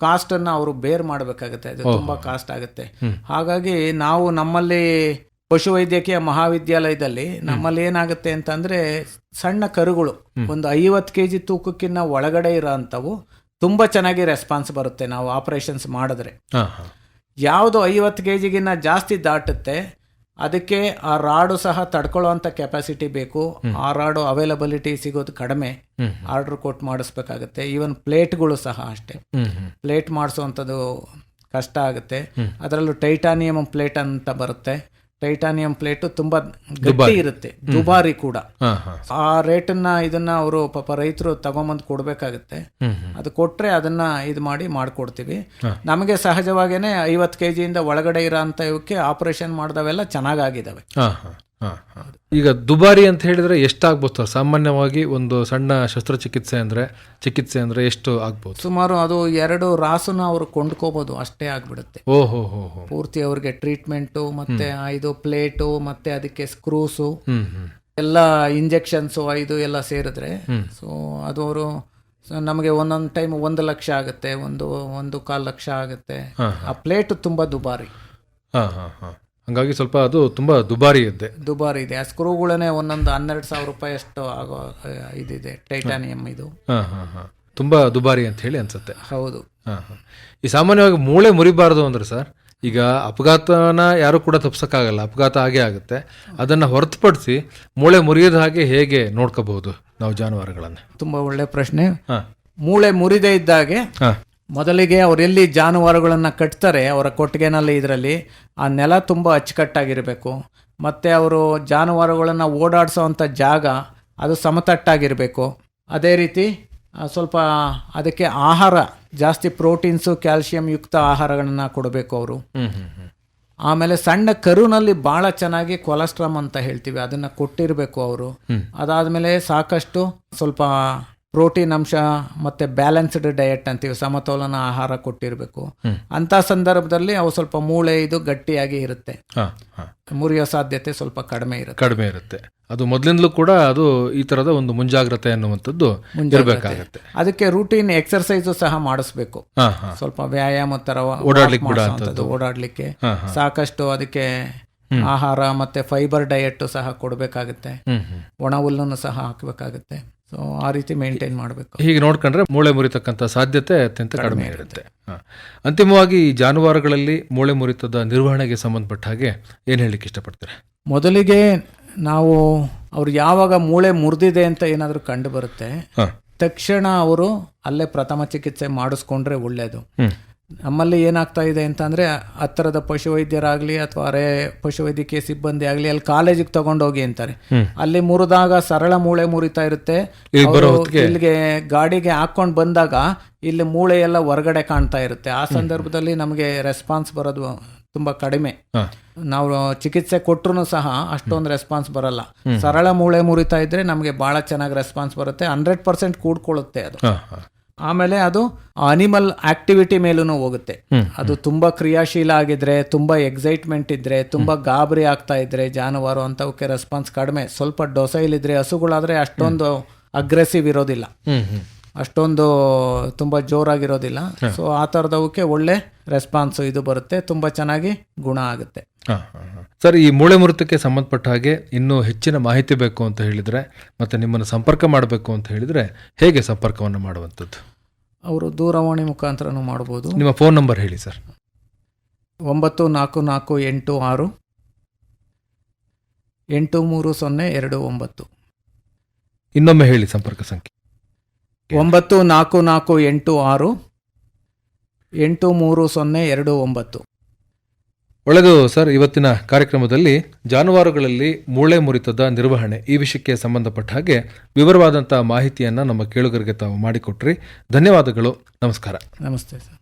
ಕಾಸ್ಟ್ ಅನ್ನ ಅವರು ಬೇರ್ ಮಾಡಬೇಕಾಗುತ್ತೆ. ಅದು ತುಂಬಾ ಕಾಸ್ಟ್ ಆಗುತ್ತೆ. ಹಾಗಾಗಿ ನಾವು ನಮ್ಮಲ್ಲಿ ಪಶುವೈದ್ಯಕೀಯ ಮಹಾವಿದ್ಯಾಲಯದಲ್ಲಿ ನಮ್ಮಲ್ಲಿ ಏನಾಗುತ್ತೆ ಅಂತಂದ್ರೆ ಸಣ್ಣ ಕರುಗಳು ಒಂದು ಐವತ್ತು ಕೆ ಜಿ ತೂಕಕ್ಕಿಂತ ಒಳಗಡೆ ಇರೋ ಅಂಥವು ತುಂಬಾ ಚೆನ್ನಾಗಿ ರೆಸ್ಪಾನ್ಸ್ ಬರುತ್ತೆ ನಾವು ಆಪರೇಷನ್ಸ್ ಮಾಡಿದ್ರೆ. ಯಾವುದು ಐವತ್ತು ಕೆ ಜಿಗಿನ್ನ ಜಾಸ್ತಿ ದಾಟುತ್ತೆ ಅದಕ್ಕೆ ಆ ರಾಡು ಸಹ ತಡ್ಕೊಳ್ಳುವಂಥ ಕೆಪಾಸಿಟಿ ಬೇಕು ಆ ರಾಡು ಅವೈಲಬಿಲಿಟಿ ಸಿಗೋದು ಕಡಿಮೆ ಆರ್ಡರ್ ಕೊಟ್ಟು ಮಾಡಿಸ್ಬೇಕಾಗತ್ತೆ. ಈವನ್ ಪ್ಲೇಟ್ಗಳು ಸಹ ಅಷ್ಟೇ. ಪ್ಲೇಟ್ ಮಾಡಿಸುವಂಥದ್ದು ಕಷ್ಟ ಆಗುತ್ತೆ. ಅದರಲ್ಲೂ ಟೈಟಾನಿಯಂ ಪ್ಲೇಟ್ ಅಂತ ಬರುತ್ತೆ. ಟೈಟಾನಿಯಂ ಪ್ಲೇಟ್ ತುಂಬಾ ಗಟ್ಟಿ ಇರುತ್ತೆ. ದುಬಾರಿ ಕೂಡ. ಆ ರೇಟನ್ನ ಇದನ್ನ ಅವರು ಪಾಪ ರೈತರು ತಗೊಂಬಂದು ಕೊಡ್ಬೇಕಾಗುತ್ತೆ. ಅದು ಕೊಟ್ರೆ ಅದನ್ನ ಇದು ಮಾಡಿ ಮಾಡ್ಕೊಡ್ತೀವಿ. ನಮಗೆ ಸಹಜವಾಗೇನೆ ಐವತ್ತು ಕೆಜಿಯಿಂದ ಒಳಗಡೆ ಇರೋ ಅಂತ ಇವಕ್ಕೆ ಆಪರೇಷನ್ ಮಾಡಿದವೆಲ್ಲ ಚೆನ್ನಾಗಾಗಿದ್ದಾವೆ ಈಗ ದುಬಾರಿ ಅಂತ ಹೇಳಿದ್ರೆ ಎಷ್ಟಾಗ್ಬೋದು ಸರ್? ಸಾಮಾನ್ಯವಾಗಿ ಒಂದು ಸಣ್ಣ ಶಸ್ತ್ರಚಿಕಿತ್ಸೆ ಅಂದ್ರೆ ಚಿಕಿತ್ಸೆ ಅಂದ್ರೆ ಎಷ್ಟು ಆಗ್ಬೋದು? ಸುಮಾರು ಅದು ಎರಡು ರಾಸುನ ಅವರು ಕೊಂಡ್ಕೋಬಹುದು ಅಷ್ಟೇ ಆಗ್ಬಿಡುತ್ತೆ. ಓಹೋ ಹೋ ಪೂರ್ತಿ ಅವ್ರಿಗೆ ಟ್ರೀಟ್ಮೆಂಟು ಮತ್ತೆ ಐದು ಪ್ಲೇಟು ಮತ್ತೆ ಅದಕ್ಕೆ ಸ್ಕ್ರೂಸು ಎಲ್ಲ ಇಂಜೆಕ್ಷನ್ಸು ಐದು ಎಲ್ಲ ಸೇರಿದ್ರೆ ಸೊ ಅದು ಅವರು ನಮಗೆ ಒಂದೊಂದು ಟೈಮ್ ಒಂದು ಲಕ್ಷ ಆಗುತ್ತೆ ಒಂದು ಒಂದು ಕಾಲು ಲಕ್ಷ ಆಗುತ್ತೆ. ಆ ಪ್ಲೇಟ್ ತುಂಬಾ ದುಬಾರಿ. ಹಾಂ ಹಾಂ ಹಾಂ. ಹಂಗಾಗಿ ಸ್ವಲ್ಪ ಅದು ತುಂಬ ದುಬಾರಿ ಇದೆ ದುಬಾರಿ ಇದೆ. ಆ ಸ್ಕ್ರೂಗಳೇ ಒಂದೊಂದು ಹನ್ನೆರಡು ಸಾವಿರ ರೂಪಾಯಿ ಅಷ್ಟು ಆಗೋ ಇದಿದೆ. ಟೈಟಾನಿಯಂ ಇದು. ಹಾಂ ಹಾಂ ಹಾಂ. ತುಂಬ ದುಬಾರಿ ಅಂತ ಹೇಳಿ ಅನ್ಸುತ್ತೆ. ಹೌದು. ಹಾಂ ಹಾಂ. ಈ ಸಾಮಾನ್ಯವಾಗಿ ಮೂಳೆ ಮುರಿಬಾರ್ದು ಅಂದ್ರೆ ಸರ್ ಈಗ ಅಪಘಾತನ ಯಾರು ಕೂಡ ತಪ್ಸಕ್ಕಾಗಲ್ಲ. ಅಪಘಾತ ಆಗೇ ಆಗುತ್ತೆ. ಅದನ್ನು ಹೊರತುಪಡಿಸಿ ಮೂಳೆ ಮುರಿಯದ ಹಾಗೆ ಹೇಗೆ ನೋಡ್ಕೋಬಹುದು ನಾವು ಜಾನುವಾರುಗಳನ್ನು? ತುಂಬಾ ಒಳ್ಳೆ ಪ್ರಶ್ನೆ. ಹಾಂ. ಮೂಳೆ ಮುರಿದೇ ಇದ್ದಾಗೆ ಹಾಂ. ಮೊದಲಿಗೆ ಅವರೆಲ್ಲಿ ಜಾನುವಾರುಗಳನ್ನು ಕಟ್ತಾರೆ ಅವರ ಕೊಟ್ಟಿಗೆನಲ್ಲಿ ಇದರಲ್ಲಿ ಆ ನೆಲ ತುಂಬ ಅಚ್ಚುಕಟ್ಟಾಗಿರಬೇಕು. ಮತ್ತು ಅವರು ಜಾನುವಾರುಗಳನ್ನು ಓಡಾಡಿಸೋವಂಥ ಜಾಗ ಅದು ಸಮತಟ್ಟಾಗಿರಬೇಕು. ಅದೇ ರೀತಿ ಸ್ವಲ್ಪ ಅದಕ್ಕೆ ಆಹಾರ ಜಾಸ್ತಿ ಪ್ರೋಟೀನ್ಸು ಕ್ಯಾಲ್ಸಿಯಂ ಯುಕ್ತ ಆಹಾರಗಳನ್ನು ಕೊಡಬೇಕು ಅವರು. ಆಮೇಲೆ ಸಣ್ಣ ಕರುನಲ್ಲಿ ಭಾಳ ಚೆನ್ನಾಗಿ ಕೊಲೆಸ್ಟ್ರಾಮ್ ಅಂತ ಹೇಳ್ತೀವಿ ಅದನ್ನು ಕೊಟ್ಟಿರಬೇಕು ಅವರು. ಅದಾದಮೇಲೆ ಸಾಕಷ್ಟು ಸ್ವಲ್ಪ ಪ್ರೋಟೀನ್ ಅಂಶ ಮತ್ತೆ ಬ್ಯಾಲೆನ್ಸ್ಡ್ ಡಯಟ್ ಅಂತೀವಿ ಸಮತೋಲನ ಆಹಾರ ಕೊಟ್ಟಿರಬೇಕು. ಅಂತ ಸಂದರ್ಭದಲ್ಲಿ ಅವು ಸ್ವಲ್ಪ ಮೂಳೆ ಇದು ಗಟ್ಟಿಯಾಗಿ ಇರುತ್ತೆ. ಮುರಿಯೋ ಸಾಧ್ಯತೆ ಸ್ವಲ್ಪ ಕಡಿಮೆ ಇರುತ್ತೆ. ಕಡಿಮೆ ಇರುತ್ತೆ. ಅದು ಮೊದಲಿಂದಲೂ ಕೂಡ ಅದು ಈ ತರದ ಒಂದು ಮುಂಜಾಗ್ರತೆ ಅನ್ನುವಂಥದ್ದು ಇರಬೇಕಾಗುತ್ತೆ. ಅದಕ್ಕೆ ರೂಟೀನ್ ಎಕ್ಸರ್ಸೈಸು ಸಹ ಮಾಡಿಸ್ಬೇಕು. ಸ್ವಲ್ಪ ವ್ಯಾಯಾಮ ತರ ಓಡಾಡ್ಲಿಕ್ಕೆ ಓಡಾಡ್ಲಿಕ್ಕೆ. ಸಾಕಷ್ಟು ಅದಕ್ಕೆ ಆಹಾರ ಮತ್ತೆ ಫೈಬರ್ ಡಯಟ್ ಸಹ ಕೊಡಬೇಕಾಗುತ್ತೆ. ಒಣ ಹುಲ್ಲನ್ನು ಸಹ ಹಾಕಬೇಕಾಗುತ್ತೆ. ಸೊ ಆ ರೀತಿ ಮೇಂಟೈನ್ ಮಾಡಬೇಕು. ಹೀಗೆ ನೋಡ್ಕೊಂಡ್ರೆ ಮೂಳೆ ಮುರಿತಕ್ಕಂಥ ಸಾಧ್ಯತೆ ಅತ್ಯಂತ ಕಡಿಮೆ ಇರುತ್ತೆ. ಅಂತಿಮವಾಗಿ ಈ ಜಾನುವಾರುಗಳಲ್ಲಿ ಮೂಳೆ ಮುರಿತದ ನಿರ್ವಹಣೆಗೆ ಸಂಬಂಧಪಟ್ಟ ಹಾಗೆ ಏನು ಹೇಳಲಿಕ್ಕೆ ಇಷ್ಟಪಡ್ತಾರೆ? ಮೊದಲಿಗೆ ನಾವು ಅವ್ರು ಯಾವಾಗ ಮೂಳೆ ಮುರಿದಿದೆ ಅಂತ ಏನಾದರೂ ಕಂಡು ಬರುತ್ತೆ ತಕ್ಷಣ ಅವರು ಅಲ್ಲೇ ಪ್ರಥಮ ಚಿಕಿತ್ಸೆ ಮಾಡಿಸ್ಕೊಂಡ್ರೆ ಒಳ್ಳೆಯದು ನಮ್ಮಲ್ಲಿ ಏನಾಗ್ತಾ ಇದೆ ಅಂತಂದ್ರೆ ಹತ್ತಿರದ ಪಶುವೈದ್ಯರಾಗ್ಲಿ ಅಥವಾ ಅರೆ ಪಶುವೈದ್ಯಕೀಯ ಸಿಬ್ಬಂದಿ ಆಗಲಿ ಅಲ್ಲಿ ಕಾಲೇಜಿಗೆ ತಗೊಂಡೋಗಿ ಅಂತಾರೆ. ಅಲ್ಲಿ ಮುರಿದಾಗ ಸರಳ ಮೂಳೆ ಮುರಿತಾ ಇರುತ್ತೆ. ಇಲ್ಲಿಗೆ ಗಾಡಿಗೆ ಹಾಕೊಂಡು ಬಂದಾಗ ಇಲ್ಲಿ ಮೂಳೆ ಎಲ್ಲ ಹೊರಗಡೆ ಕಾಣ್ತಾ ಇರುತ್ತೆ. ಆ ಸಂದರ್ಭದಲ್ಲಿ ನಮಗೆ ರೆಸ್ಪಾನ್ಸ್ ಬರೋದು ತುಂಬಾ ಕಡಿಮೆ. ನಾವು ಚಿಕಿತ್ಸೆ ಕೊಟ್ಟರು ಸಹ ಅಷ್ಟೊಂದು ರೆಸ್ಪಾನ್ಸ್ ಬರಲ್ಲ. ಸರಳ ಮೂಳೆ ಮುರಿತಾ ಇದ್ರೆ ನಮಗೆ ಬಹಳ ಚೆನ್ನಾಗಿ ರೆಸ್ಪಾನ್ಸ್ ಬರುತ್ತೆ. ಹಂಡ್ರೆಡ್ ಪರ್ಸೆಂಟ್ ಕೂಡ್ಕೊಳ್ಳುತ್ತೆ ಅದು. ಆಮೇಲೆ ಅದು ಅನಿಮಲ್ ಆಕ್ಟಿವಿಟಿ ಮೇಲೂ ಹೋಗುತ್ತೆ. ಅದು ತುಂಬಾ ಕ್ರಿಯಾಶೀಲ ಆಗಿದ್ರೆ ತುಂಬಾ ಎಕ್ಸೈಟ್ಮೆಂಟ್ ಇದ್ರೆ ತುಂಬಾ ಗಾಬರಿ ಆಗ್ತಾ ಇದ್ರೆ ಜಾನುವಾರು ಅಂತವಕ್ಕೆ ರೆಸ್ಪಾನ್ಸ್ ಕಡಿಮೆ. ಸ್ವಲ್ಪ ಡೊಸೈಲ್ ಇದ್ರೆ ಹಸುಗಳಾದ್ರೆ ಅಷ್ಟೊಂದು ಅಗ್ರೆಸಿವ್ ಇರೋದಿಲ್ಲ. ಅಷ್ಟೊಂದು ತುಂಬಾ ಜೋರಾಗಿರೋದಿಲ್ಲ. ಸೊ ಆ ಥರದವಕ್ಕೆ ಒಳ್ಳೆ ರೆಸ್ಪಾನ್ಸ್ ಇದು ಬರುತ್ತೆ. ತುಂಬಾ ಚೆನ್ನಾಗಿ ಗುಣ ಆಗುತ್ತೆ. ಸರ್ ಈ ಮೂಳೆ ಮುರಿತಕ್ಕೆ ಸಂಬಂಧಪಟ್ಟ ಹಾಗೆ ಇನ್ನೂ ಹೆಚ್ಚಿನ ಮಾಹಿತಿ ಬೇಕು ಅಂತ ಹೇಳಿದರೆ ಮತ್ತು ನಿಮ್ಮನ್ನು ಸಂಪರ್ಕ ಮಾಡಬೇಕು ಅಂತ ಹೇಳಿದರೆ ಹೇಗೆ ಸಂಪರ್ಕವನ್ನು ಮಾಡುವಂಥದ್ದು? ಅವರು ದೂರವಾಣಿ ಮುಖಾಂತರನೂ ಮಾಡ್ಬೋದು. ನಿಮ್ಮ ಫೋನ್ ನಂಬರ್ ಹೇಳಿ ಸರ್. ಒಂಬತ್ತು ನಾಲ್ಕು ನಾಲ್ಕು ಎಂಟು ಆರು ಎಂಟು ಮೂರು ಸೊನ್ನೆ ಎರಡು ಒಂಬತ್ತು. ಇನ್ನೊಮ್ಮೆ ಹೇಳಿ ಸಂಪರ್ಕ ಸಂಖ್ಯೆ. ಒಂಬತ್ತು ನಾಲ್ಕು ನಾಲ್ಕು ಎಂಟು ಆರು ಎಂಟು ಮೂರು ಸೊನ್ನೆ ಎರಡು ಒಂಬತ್ತು. ಒಳ್ಳೆಯದು ಸರ್, ಇವತ್ತಿನ ಕಾರ್ಯಕ್ರಮದಲ್ಲಿ ಜಾನುವಾರುಗಳಲ್ಲಿ ಮೂಳೆ ಮುರಿತದ ನಿರ್ವಹಣೆ ಈ ವಿಷಯಕ್ಕೆ ಸಂಬಂಧಪಟ್ಟ ಹಾಗೆ ವಿವರವಾದಂಥ ಮಾಹಿತಿಯನ್ನು ನಮ್ಮ ಕೇಳುಗರಿಗೆ ತಾವು ಮಾಡಿಕೊಟ್ರಿ. ಧನ್ಯವಾದಗಳು. ನಮಸ್ಕಾರ. ನಮಸ್ತೆ ಸರ್.